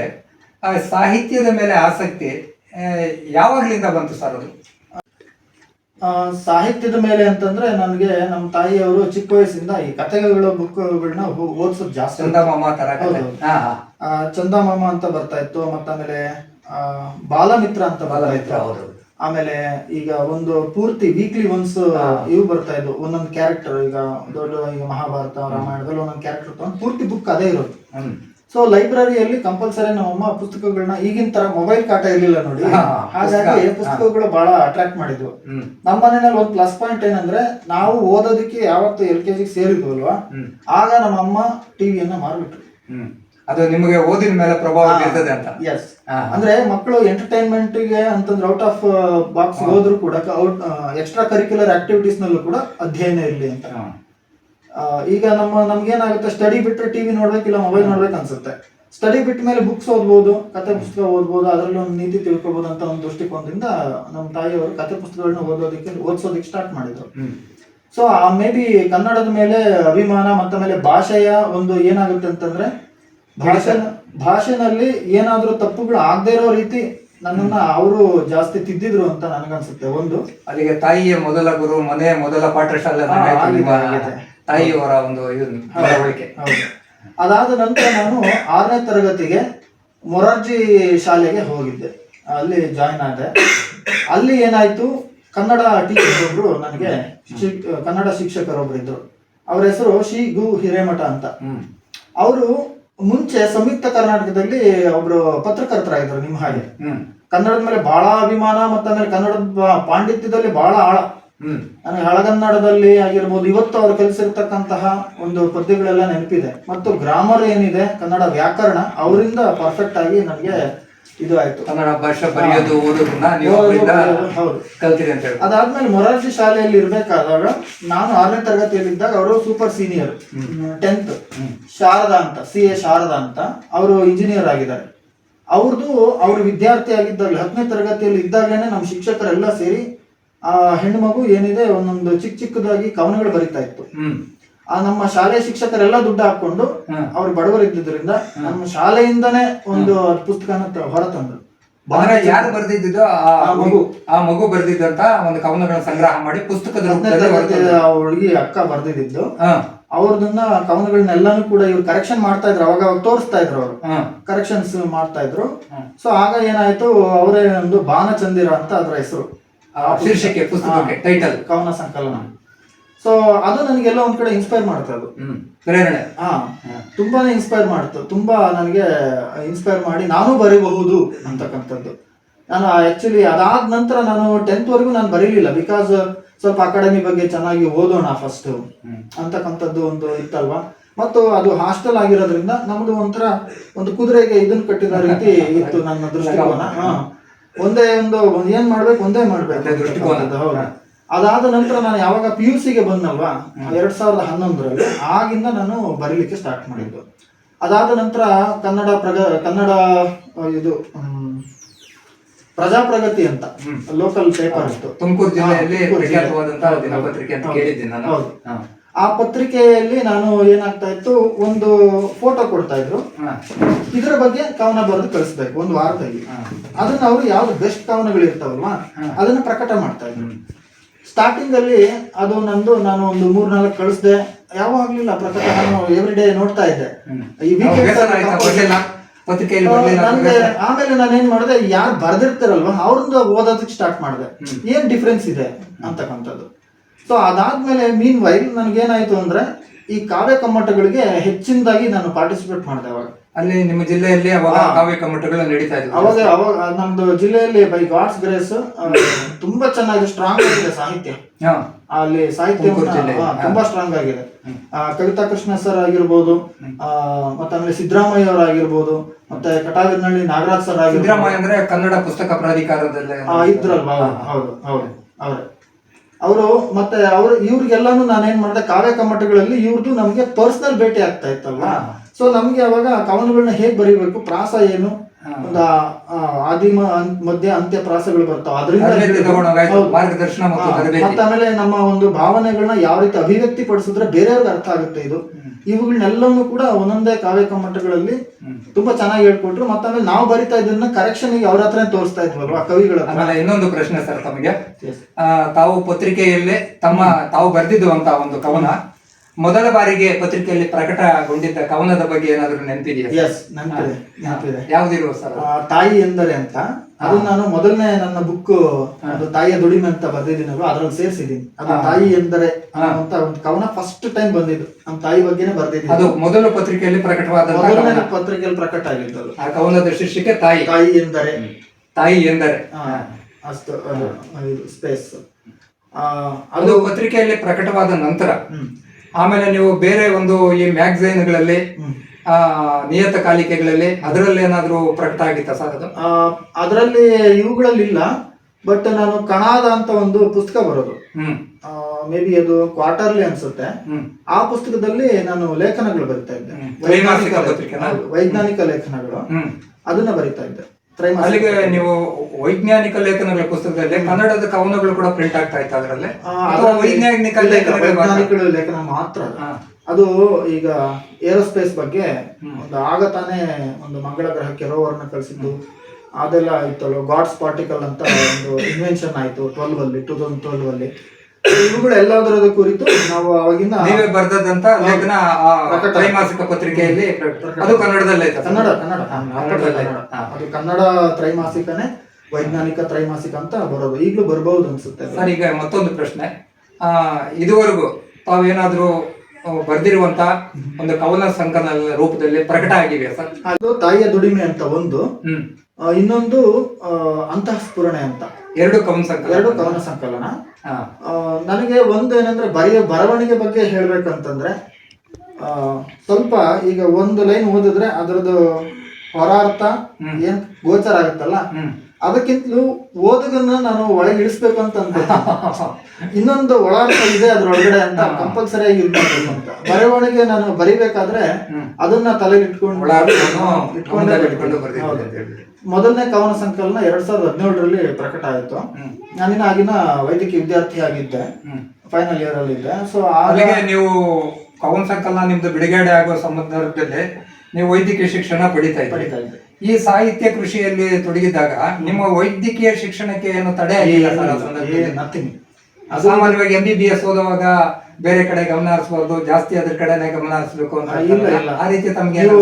ಸಾಹಿತ್ಯದ ಮೇಲೆ ಆಸಕ್ತಿ ಯಾವಾಗಲಿಂದ ಬಂತು ಸರ್ ಅದು? ಆ, ಸಾಹಿತ್ಯದ ಮೇಲೆ ಅಂತಂದ್ರೆ ನನಗೆ ನಮ್ಮ ತಾಯಿಯವರು ಚಿಕ್ಕ ವಯಸ್ಸಿಂದ ಈ ಕಥೆಗಳ ಬುಕ್ಗಳನ್ನ ಓದಿಸೋದು ಜಾಸ್ತಿ. ಚಂದಮಾಮ ತರ ಚಂದಮಾಮ ಅಂತ ಬರ್ತಾ ಇತ್ತು ಮತ್ತಾಮೇಲೆ ಆ, ಬಾಲಮಿತ್ರ ಅಂತ ಬಾಲಮಿತ್ರ, ಅವರು ಆಮೇಲೆ ಈಗ ಒಂದು ಪೂರ್ತಿ ವೀಕ್ಲಿ ಒನ್ಸ್ ಇವು ಬರ್ತಾ ಇದ್ವು. ಒಂದೊಂದು ಕ್ಯಾರೆಕ್ಟರ್ ಈಗ ದೊಡ್ಡ ಈಗ ಮಹಾಭಾರತ ರಾಮಾಯಣದಲ್ಲಿ ಒಂದೊಂದು ಕ್ಯಾರೆಕ್ಟರ್ ತಗೊಂಡು ಪೂರ್ತಿ ಬುಕ್ ಅದೇ ಇರೋದು. ಸೊ ಲೈಬ್ರರಿಯಲ್ಲಿ ಕಂಪಲ್ಸರಿ ನಮ್ಮಮ್ಮ ಪುಸ್ತಕಗಳನ್ನ ಈಗಿನ ತರ ಮೊಬೈಲ್ ಕಾಟ ಇರ್ಲಿಲ್ಲ ನೋಡಿ. ಹಾಗಾಗಿ ಪುಸ್ತಕ, ಪುಸ್ತಕಗಳು ಬಹಳ ಅಟ್ರಾಕ್ಟ್ ಮಾಡಿದ್ವು. ನಮ್ಮ ಮನೆಯಲ್ಲಿ ಒಂದು ಪ್ಲಸ್ ಪಾಯಿಂಟ್ ಏನಂದ್ರೆ ನಾವು ಓದೋದಕ್ಕೆ ಯಾವತ್ತು ಎಲ್ ಕೆ ಜಿಗೆ ಸೇರಿದ್ವಲ್ವಾ. ಆಗ ನಮ್ಮ ಅಮ್ಮ ಟಿವಿಯನ್ನ ಮಾರ್ಬಿಟ್ರು. ಅದು ನಿಮಗೆ ಓದಿನ ಮೇಲೆ ಪ್ರಭಾವ ಬೀರ್ತದೆ ಅಂತ. ಎಸ್ ಅಂದ್ರೆ ಮಕ್ಕಳು ಎಂಟರ್ಟೈನ್ಮೆಂಟ್ಗೆ ಅಂತಂದ್ರೆ ಔಟ್ ಆಫ್ ಬಾಕ್ಸ್ ಹೋದ್ರು ಕೂಡ ಔಟ್ ಎಕ್ಸ್ಟ್ರಾ ಕರಿಕ್ಯುಲರ್ ಆಕ್ಟಿವಿಟೀಸ್ ನಲ್ಲೂ ಕೂಡ ಅಧ್ಯಯನ ಇರಲಿ ಅಂತ. ಈಗ ನಮ್ಮ ನಮ್ಗೇನಾಗುತ್ತೆ ಸ್ಟಡಿ ಬಿಟ್ಟರೆ ಟಿವಿ ನೋಡ್ಬೇಕಿಲ್ಲ ಮೊಬೈಲ್ ನೋಡ್ಬೇಕು ಅನ್ಸುತ್ತೆ. ಸ್ಟಡಿ ಬಿಟ್ಟ ಮೇಲೆ ಬುಕ್ಸ್ ಓದ್ಬೋದು ಕತೆ ಪುಸ್ತಕ ಓದ್ಬೋದು ಅದರಲ್ಲಿ ಒಂದು ನೀತಿ ತಿಳ್ಕೊಬಹುದು ಅಂತ ಒಂದು ದೃಷ್ಟಿಕೋನದಿಂದ ನಮ್ಮ ತಾಯಿಯವರು ಕತೆ ಪುಸ್ತಕಗಳನ್ನ ಓದೋದಕ್ಕೆ ಓದಿಸೋದಕ್ಕೆ ಸ್ಟಾರ್ಟ್ ಮಾಡಿದ್ರು. ಸೊ ಸೊ ಮೇ ಬಿ ಕನ್ನಡದ ಮೇಲೆ ಅಭಿಮಾನ ಮತ್ತೆ ಮೇಲೆ ಭಾಷೆಯ ಒಂದು ಏನಾಗುತ್ತೆ ಅಂತಂದ್ರೆ ಭಾಷೆ ಭಾಷೆನಲ್ಲಿ ಏನಾದ್ರೂ ತಪ್ಪುಗಳು ಆಗದೆ ಇರೋ ರೀತಿ ನನ್ನನ್ನ ಅವರು ಜಾಸ್ತಿ ತಿದ್ದಿದ್ರು ಅಂತ ನನಗನ್ಸುತ್ತೆ. ಒಂದು. ಅಲ್ಲಿಗೆ ತಾಯಿಯ ಮೊದಲ ಗುರು ಮನೆಯ ಮೊದಲ ಪಾಠಶಾಲೆ. ತಾಯಿಯವರ ಒಂದು ಇದು ನಡವಳಿಕೆ ಅದಾದ ನಂತರ ನಾನು ಆರನೇ ತರಗತಿಗೆ ಮೊರಾರ್ಜಿ ಶಾಲೆಗೆ ಹೋಗಿದ್ದೆ. ಅಲ್ಲಿ ಜಾಯಿನ್ ಆದೆ. ಅಲ್ಲಿ ಏನಾಯ್ತು ಕನ್ನಡ ಟೀಚರ್ ಒಬ್ರು ನನಗೆ ಕನ್ನಡ ಶಿಕ್ಷಕರೊಬ್ರು ಇದ್ರು. ಅವ್ರ ಹೆಸರು ಶ್ರೀ ಗು ಹಿರೇಮಠ ಅಂತ. ಅವರು ಮುಂಚೆ ಸಂಯುಕ್ತ ಕರ್ನಾಟಕದಲ್ಲಿ ಒಬ್ರು ಪತ್ರಕರ್ತರಾಗಿದ್ರು ನಿಮ್ಮ ಹಾಗೆ. ಕನ್ನಡದ ಮೇಲೆ ಬಹಳ ಅಭಿಮಾನ ಮತ್ತೆ ಆಮೇಲೆ ಕನ್ನಡದ ಪಾಂಡಿತ್ಯದಲ್ಲಿ ಬಹಳ ಆಳ. ಹ್ಮ್. ನನಗೆ ಹಳಗನ್ನಡದಲ್ಲಿ ಆಗಿರ್ಬೋದು ಇವತ್ತು ಅವ್ರು ಕಲಿಸಿರ್ತಕ್ಕಂತಹ ಒಂದು ಪದ್ಯಗಳೆಲ್ಲ ನೆನಪಿದೆ. ಮತ್ತು ಗ್ರಾಮರ್ ಏನಿದೆ ಕನ್ನಡ ವ್ಯಾಕರಣ ಅವರಿಂದ ಪರ್ಫೆಕ್ಟ್ ಆಗಿ ನನಗೆ ಇದು ಆಯ್ತು. ಕನ್ನಡ ಭಾಷೆ ಬರೆಯೋದು ಓದೋದನ್ನ ನೀವು ಓದೋದು, ಅವರಿಂದ ಹೌದು. ಕಲ್ತೀರಿ ಅಂತ ಹೇಳಿ ಅದಾದ್ಮೇಲೆ ಮೊರಾರ್ಜಿ ಶಾಲೆಯಲ್ಲಿ ಇರ್ಬೇಕಾದಾಗ ನಾನು ಆರನೇ ತರಗತಿಯಲ್ಲಿದ್ದಾಗ ಅವರು ಸೂಪರ್ ಸೀನಿಯರ್ ಟೆಂತ್ ಶಾರದಾ ಅಂತ ಸಿ ಎ ಶಾರದಾ ಅಂತ ಅವರು ಇಂಜಿನಿಯರ್ ಆಗಿದ್ದಾರೆ. ಅವ್ರದ್ದು ಅವ್ರ ವಿದ್ಯಾರ್ಥಿ ಆಗಿದ್ದಾಗಲೇ ಹತ್ತನೇ ತರಗತಿಯಲ್ಲಿ ಇದ್ದಾಗಲೇ ನಮ್ಮ ಶಿಕ್ಷಕರೆಲ್ಲ ಸೇರಿ ಆ ಹೆಣ್ಣು ಮಗು ಏನಿದೆ ಒಂದೊಂದು ಚಿಕ್ಕ ಚಿಕ್ಕದಾಗಿ ಕವನಗಳು ಬರಿತಾ ಇತ್ತು. ಆ ನಮ್ಮ ಶಾಲೆ ಶಿಕ್ಷಕರೆಲ್ಲ ದುಡ್ಡು ಹಾಕೊಂಡು. ಅವ್ರು ಬಡವರು ಇದ್ದಿದ್ರಿಂದ ನಮ್ಮ ಶಾಲೆಯಿಂದನೇ ಒಂದು ಪುಸ್ತಕನ ಹೊರತಂದ್ರು. ಬಹಳ ಯಾರು ಬರ್ದಿದ್ದು ಆ ಮಗು. ಆ ಮಗು ಬರ್ದಿದ್ದಂತ ಒಂದು ಕವನಗಳ ಸಂಗ್ರಹ ಮಾಡಿ ಪುಸ್ತಕದ ಅವಳಿಗೆ ಅಕ್ಕ ಬರ್ದಿದ್ದು ಅವ್ರದನ್ನ ಕವನಗಳನ್ನೆಲ್ಲಾನು ಕೂಡ ಇವ್ರು ಕರೆಕ್ಷನ್ ಮಾಡ್ತಾ ಇದ್ರು. ಅವಾಗ ಅವಾಗ ತೋರಿಸ್ತಾ ಇದ್ರು ಅವರು. ಕರೆಕ್ಷನ್ಸ್ ಮಾಡ್ತಾ ಇದ್ರು. ಸೊ ಆಗ ಏನಾಯ್ತು ಅವರೇ ಒಂದು ಬಾನಚಂದಿರ ಅಂತ ಅದ್ರ ಹೆಸರು. ಆ ಶೀರ್ಷಿಕೆ ಪುಸ್ತಕಕ್ಕೆ ಟೈಟಲ್ ಕವನ ಸಂಕಲನ. ಸೊ ಅದು ನನಗೆಲ್ಲ ಒಂದ್ ಕಡೆ ಇನ್ಸ್ಪೈರ್ ಮಾಡ್ತಾ ಅದು. ಪ್ರೇರಣೆ. ಹಾ. ತುಂಬಾನೇ ಇನ್ಸ್ಪೈರ್ ಮಾಡ್ತು. ತುಂಬಾ ನನಗೆ ಇನ್ಸ್ಪೈರ್ ಮಾಡಿ ನಾನು ಬರೀಬಹುದು ಅಂತಕ್ಕಂಥದ್ದು. ನಾನು ಆಕ್ಚುಲಿ ಅದಾದ ನಂತರ ನಾನು ಟೆಂತ್ ವರೆಗೂ ನಾನು ಬರೀಲಿಲ್ಲ. ಬಿಕಾಸ್ ಸ್ವಲ್ಪ ಅಕಾಡೆಮಿ ಬಗ್ಗೆ ಚೆನ್ನಾಗಿ ಓದೋಣ ಫಸ್ಟ್ ಅಂತಕ್ಕಂಥದ್ದು ಒಂದು ಇತ್ತಲ್ವಾ? ಮತ್ತು ಅದು ಹಾಸ್ಟೆಲ್ ಆಗಿರೋದ್ರಿಂದ ನಮ್ದು ಒಂಥರ ಒಂದು ಕುದುರೆಗೆ ಇದನ್ನ ಕಟ್ಟಿದ ರೀತಿ ಇತ್ತು ನನ್ನ ದೃಷ್ಟಿಕೋನ. ಹಾ. ಒಂದೇ ಒಂದು ಏನ್ ಮಾಡ್ಬೇಕು ಒಂದೇ ಮಾಡ್ಬೇಕು. ದೃಷ್ಟಿಕೋನ. ಹೌದು. ಅದಾದ ನಂತರ ನಾನು ಯಾವಾಗ ಪಿ ಯು ಸಿಗೆ ಬಂದಲ್ವಾ ಎರಡ್ ಸಾವಿರದ ಹನ್ನೊಂದರಲ್ಲಿ ಆಗಿಂದ ನಾನು ಬರೀಲಿಕ್ಕೆ ಸ್ಟಾರ್ಟ್ ಮಾಡಿದ್ದು. ಅದಾದ ನಂತರ ಕನ್ನಡ ಪ್ರಗ ಕನ್ನಡ ಇದು ಪ್ರಜಾಪ್ರಗತಿ ಅಂತ ಲೋಕಲ್ ಪೇಪರ್ ಇತ್ತು. ತುಮಕೂರು ಜಿಲ್ಲೆಯಲ್ಲಿ ಆ ಪತ್ರಿಕೆಯಲ್ಲಿ ನಾನು ಏನಾಗ್ತಾ ಇತ್ತು ಒಂದು ಫೋಟೋ ಕೊಡ್ತಾ ಇದ್ರು. ಇದ್ರ ಬಗ್ಗೆ ಕವನ ಬರೆದು ಕಳಿಸ್ಬೇಕು ಒಂದು ವಾರದಲ್ಲಿ. ಅದನ್ನ ಅವರು ಯಾವ್ದು ಬೆಸ್ಟ್ ಕವನಗಳು ಇರ್ತಾವಲ್ವಾ ಅದನ್ನ ಪ್ರಕಟ ಮಾಡ್ತಾ ಇದ್ರು. ಸ್ಟಾರ್ಟಿಂಗ್ ಅಲ್ಲಿ ಅದು ನಂದು ನಾನು ಒಂದು ಮೂರ್ ನಾಲ್ಕು ಕಳಿಸ್ದೆ ಯಾವಾಗ್ಲಿಲ್ಲ ಪ್ರಕಟ ನಾನು ಎವ್ರಿ ಡೇ ನೋಡ್ತಾ ಇದ್ದೆ. ಈ ಅವಾಗ weekend ಬೇಸರ ಆಯ್ತಾ? compulsory- ಬರ್ಲಿಲ್ಲ? ಪತ್ರಿಕೆಯಲ್ಲಿ ಆ, ಬರ್ಲಿಲ್ಲ ಅಂತ ನನ್ಗೆ ಬೇಸರ? ಆಮೇಲೆ ನಾನು ಏನ್ ಮಾಡಿದೆ ಯಾರು ಬರ್ದಿರ್ತಾರಲ್ವ ಅವ್ರದ್ದು ಓದೋದಕ್ಕೆ ಸ್ಟಾರ್ಟ್ ಮಾಡಿದೆ. ಏನ್ ಡಿಫ್ರೆನ್ಸ್ ಇದೆ ಅಂತಕ್ಕಂಥದ್ದು. ಸೊ ಅದಾದ್ಮೇಲೆ ಮೀನ್ ವೈಲ್ ನನ್ಗೇನಾಯ್ತು ಅಂದ್ರೆ ಈ ಕಾವ್ಯ ಕಮ್ಮಟಗಳಿಗೆ ಹೆಚ್ಚಿನದಾಗಿ ನಾನು ಪಾರ್ಟಿಸಿಪೇಟ್ ಮಾಡಿದೆ ಅವಾಗ. ಅಲ್ಲಿ ನಿಮ್ಮ ಜಿಲ್ಲೆಯಲ್ಲಿ ಅವಾಗ. ಕಾವ್ಯ ಕಮ್ಮಟಗಳು ನಡೀತಾ ಇದ್ವು. ಅವಾಗ ಅವಾಗ ನಮ್ದು ಜಿಲ್ಲೆಯಲ್ಲಿ ಬೈ ಗಾಡ್ಸ್ ಗ್ರೇಸ್ ತುಂಬಾ ಚೆನ್ನಾಗಿ ಸ್ಟ್ರಾಂಗ್ ಆಗಿದೆ ಸಾಹಿತ್ಯ. ಅಲ್ಲಿ ಸಾಹಿತ್ಯ ತುಂಬಾ ಸ್ಟ್ರಾಂಗ್ ಆಗಿದೆ. ಆ, ಕವಿತಾ ಕೃಷ್ಣ ಸರ್ ಆಗಿರ್ಬೋದು ಆ, ಮತ್ತೆ ಆಮೇಲೆ ಸಿದ್ದರಾಮಯ್ಯ ಅವರು ಆಗಿರ್ಬೋದು ಮತ್ತೆ ಕಟಾವಿನಹಳ್ಳಿ ನಾಗರಾಜ್ ಸರ್ ಆಗಿರ್ಬೋದು. ಸಿದ್ದರಾಮಯ್ಯ ಅಂದ್ರೆ ಕನ್ನಡ ಪುಸ್ತಕ ಪ್ರಾಧಿಕಾರದಲ್ಲಿ ಇದ್ರಲ್ವಾ? ಹೌದು ಹೌದು ಅವ್ರೆ ಅವರು ಮತ್ತೆ ಅವ್ರು ಇವ್ರಿಗೆಲ್ಲಾನು ನಾನೇನ್ ಮಾಡಿದೆ ಕಾವ್ಯ ಕಮ್ಮಟಗಳಲ್ಲಿ ಇವ್ರದ್ದು ನಮ್ಗೆ ಪರ್ಸನಲ್ ಭೇಟಿ ಆಗ್ತಾ ಇತ್ತಲ್ವಾ? ಸೊ ನಮ್ಗೆ ಅವಾಗ ಕವನಗಳನ್ನ ಹೇಗ್ ಬರೀಬೇಕು? ಪ್ರಾಸ ಏನು? ಒಂದು ಆದಿಮ ಮಧ್ಯ ಅಂತ್ಯ ಪ್ರಾಸಗಳು ಬರ್ತಾವ. ಅದರಿಂದ ಮತ್ತು ಆಮೇಲೆ ನಮ್ಮ ಒಂದು ಭಾವನೆಗಳನ್ನ ಯಾವ ರೀತಿ ಅಭಿವ್ಯಕ್ತಿ ಪಡಿಸಿದ್ರೆ ಬೇರೆಯವ್ರಿಗೆ ಅರ್ಥ ಆಗುತ್ತೆ ಇದು. ಇವುಗಳನ್ನೆಲ್ಲವೂ ಕೂಡ ಒಂದೊಂದೇ ಕಾವ್ಯ ಕಮ್ಮಟಗಳಲ್ಲಿ ತುಂಬಾ ಚೆನ್ನಾಗಿ ಹೇಳ್ಕೊಟ್ರು. ಮತ್ತೆ ಆಮೇಲೆ ನಾವು ಬರಿತಾ ಇದನ್ನ ಕರೆಕ್ಷನ್ ಅವ್ರ ಹತ್ರ ತೋರಿಸ್ತಾ ಇದ್ವಲ್ವಾ ಕವಿಗಳ ಇನ್ನೊಂದು ಪ್ರಶ್ನೆ ಸರ್ ತಮಗೆ. ತಾವು ಪತ್ರಿಕೆಯಲ್ಲೇ ತಮ್ಮ ತಾವು ಬರೆದಿದ್ದು ಅಂತ ಒಂದು ಕವನ. ಮೊದಲ ಬಾರಿಗೆ ಪತ್ರಿಕೆಯಲ್ಲಿ ಪ್ರಕಟಗೊಂಡಿದ್ದ ಕವನದ ಬಗ್ಗೆ ಏನಾದರೂ ನೆನಪಿದೆಯಾ ಎಸ್ ನೆನಪಿದೆ ನೆನಪಿದೆ. ಯಾವ್ದಿರುವ ಸರ್ ಆ, ತಾಯಿ ಎಂದರೆ ಅಂತ. ಅದು ನಾನು ಮೊದಲನೇ ನನ್ನ ಬುಕ್ ಅದು ತಾಯಿಯ ದುಡಿಮೆ ಅಂತ ಬರೆದಿದ್ದೀನಿ ಅದರಲ್ಲಿ ಸೇರಿಸಿದ್ದೀನಿ. ಅದು ತಾಯಿ ಎಂದರೆ ಅಂತ ಒಂದು ಕವನ ಫಸ್ಟ್ ಟೈಮ್ ಬಂದಿದ್ದು. ನಮ್ಮ ತಾಯಿ ಬಗ್ಗೆನೇ ಬರ್ದಿದ್ದೀನಿ. ಅದು ಮೊದಲ ಪತ್ರಿಕೆಯಲ್ಲಿ ಪ್ರಕಟವಾದ ಮೊದಲನೇ ಕವನ ಪತ್ರಿಕೆಯಲ್ಲಿ ಪ್ರಕಟ ಆಗಿತ್ತು ಅದು. ಆ ಕವನದ ಶೀರ್ಷಿಕೆ ತಾಯಿ. ತಾಯಿ ಎಂದರೆ. ತಾಯಿ ಎಂದರೆ. ಆ, ಅಷ್ಟು ಅದು ಸ್ಪೇಸ್ ಅದು ಪತ್ರಿಕೆಯಲ್ಲಿ ಪ್ರಕಟವಾದ ನಂತರ. ಹ್ಮ್. ಆಮೇಲೆ ನೀವು ಬೇರೆ ಒಂದು ಈ ಮ್ಯಾಗಝೈನ್ಗಳಲ್ಲಿ ನಿಯತಕಾಲಿಕೆಗಳಲ್ಲಿ ಅದರಲ್ಲಿ ಏನಾದರೂ ಪ್ರಕಟ ಆಗಿತ್ತ ಸರ್ ಅದು? ಅದರಲ್ಲಿ ಇವುಗಳಲ್ಲಿ ಇಲ್ಲ ಬಟ್ ನಾನು ಕಣಾದ ಅಂತ ಒಂದು ಪುಸ್ತಕ ಬರೋದು. ಮೇ ಬಿ ಅದು ಕ್ವಾರ್ಟರ್ಲಿ ಅನ್ಸುತ್ತೆ. ಆ ಪುಸ್ತಕದಲ್ಲಿ ನಾನು ಲೇಖನಗಳು ಬರಿತಾ ಇದ್ದೆ. ವೈಜ್ಞಾನಿಕ ಲೇಖನಗಳು. ಅದನ್ನ ಬರಿತಾ ಇದ್ದೆ. ಅಲ್ಲಿಗೆ. ನೀವು ವೈಜ್ಞಾನಿಕ ಲೇಖನಗಳ ಪುಸ್ತಕದಲ್ಲಿ ಕನ್ನಡದ ಕವನಗಳು ಕೂಡ ಪ್ರಿಂಟ್ ಆಗ್ತಾ ಇತ್ತು ಅದರಲ್ಲಿ? ವೈಜ್ಞಾನಿಕ ಇಲ್ಲ, ಇಲ್ಲ, ಲೇಖನಗಳು ವೈಜ್ಞಾನಿಕ ಲೇಖನ ಮಾತ್ರ. ಅದು ಈಗ ಏರೋಸ್ಪೇಸ್ ಬಗ್ಗೆ ಒಂದು ಆಗ ತಾನೇ ಒಂದು ಮಂಗಳ ಗ್ರಹಕ್ಕೆ ರೋವರ್ನ ಕಳಿಸಿದ್ದು. ಅದೆಲ್ಲ ಇತ್ತಲ್ಲ ಗಾಡ್ಸ್ ಪಾರ್ಟಿಕಲ್ ಅಂತ ಒಂದು ಇನ್ವೆನ್ಷನ್ ಆಯ್ತು ಟ್ವೆಲ್ವ್ ಅಲ್ಲಿ ಟೂ ತೌಸಂಡ್ ಟ್ವೆಲ್ವ್ ಅಲ್ಲಿ. ಇವುಗಳು ಎಲ್ಲದರದ ಕುರಿತು ನಾವು ಅವಾಗಿಂದ ನೀವೇ ಬರ್ದದಂತ ಲೇಖನ. ತ್ರೈಮಾಸಿಕ ಪತ್ರಿಕೆಯಲ್ಲಿ. ಅದು ಕನ್ನಡದಲ್ಲೇ ಕನ್ನಡ ಕನ್ನಡ ಕನ್ನಡದಲ್ಲೇ. ಅದು ಕನ್ನಡ ತ್ರೈಮಾಸಿಕನೇ ವೈಜ್ಞಾನಿಕ ತ್ರೈಮಾಸಿಕ ಅಂತ ಬರೋದು. ಈಗಲೂ ಬರಬಹುದು ಅನ್ಸುತ್ತೆ. ಸರ್ ಈಗ ಮತ್ತೊಂದು ಪ್ರಶ್ನೆ. ಆ ಇದುವರೆಗೂ ತಾವೇನಾದ್ರೂ ಬರ್ದಿರುವಂತ ಒಂದು ಕವನ ಸಂಕಲನ ರೂಪದಲ್ಲಿ ಪ್ರಕಟ ಆಗಿವೆ ಸರ್? ಅದು ತಾಯಿಯ ದುಡಿಮೆ ಅಂತ ಒಂದು. ಇನ್ನೊಂದು ಅಂತಃ ಅಂತಃಸ್ಫುರಣೆ ಅಂತ. ಎರಡು ಕವನ ಸಂಕಲನ. ಎರಡು ಕವನ ಸಂಕಲನ. ನನಗೆ ಒಂದು ಏನಂದ್ರೆ ಬರೆಯ ಬರವಣಿಗೆ ಬಗ್ಗೆ ಹೇಳ್ಬೇಕಂತಂದ್ರೆ ಸ್ವಲ್ಪ ಈಗ ಒಂದು ಲೈನ್ ಓದಿದ್ರೆ ಅದರದ್ದು ಹೊರಾರ್ಥ ಏನ್ ಗೋಚರ ಆಗುತ್ತಲ್ಲ? ಅದಕ್ಕಿಂತಲೂ ಓದುಗನ್ನ ನಾನು ಒಳಗೆ ಇಳಿಸ್ಬೇಕು ಅಂತ ಇನ್ನೊಂದು ಒಳಾರ್ಥ ಇದೆ ಅದ್ರೊಳಗಡೆ ಅಂತ ಕಂಪಲ್ಸರಿ ಆಗಿ ಇರ್ಬೇಕು ಅಂತ. ಬರವಣಿಗೆ ನಾನು ಬರಿಬೇಕಾದ್ರೆ ಅದನ್ನ ತಲೆಗೆ ಇಟ್ಕೊಂಡು ಇಟ್ಕೊಂಡೇ. ಮೊದಲನೇ ಕವನ ಸಂಕಲನ ಎರಡ್ ಸಾವಿರದ ಹದಿನೇಳರಲ್ಲಿ ಪ್ರಕಟ ಆಯಿತು. ನಾನಿನ್ನ ಆಗಿನ ವೈದ್ಯಕೀಯ ವಿದ್ಯಾರ್ಥಿ ಆಗಿದ್ದೆ. ಫೈನಲ್ ಇಯರ್ ಅಲ್ಲಿ ಇದ್ದೆ. ಸೊ ಅಲ್ಲಿಗೆ ನೀವು ಕವನ ಸಂಕಲನ ನಿಮ್ದು ಬಿಡುಗಡೆ ಆಗೋ ಸಂದರ್ಭದಲ್ಲಿ ನೀವು ವೈದ್ಯಕೀಯ ಶಿಕ್ಷಣ ಪಡಿತಾ ಇದ್ದೀರಿ. ಇದ್ದೆ. ಈ ಸಾಹಿತ್ಯ ಕೃಷಿಯಲ್ಲಿ ತೊಡಗಿದಾಗ ನಿಮ್ಮ ವೈದ್ಯಕೀಯ ಶಿಕ್ಷಣಕ್ಕೆ ಏನು ತಡೆ ಆಗಿಲ್ಲ ಸರ್ ಆ ಸಂದರ್ಭದಲ್ಲಿ? ನಥಿಂಗ್ ಸಾಮಾನ್ಯವಾಗಿ ಎಂ ಬಿ ಬಿ ಎಸ್ ಓದುವಾಗ ಬೇರೆ ಕಡೆ ಗಮನ ಹರಿಸಬಾರ್ದು ಜಾಸ್ತಿ ಅದ್ರ ಕಡೆನೆ ಗಮನ ಹರಿಸಬೇಕು ಅಂತ ಇಲ್ಲ ಹೇಳ್ತಾರೆ. ಇಲ್ಲ ಆ ರೀತಿ ತಮ್ಗೆ ನೀವು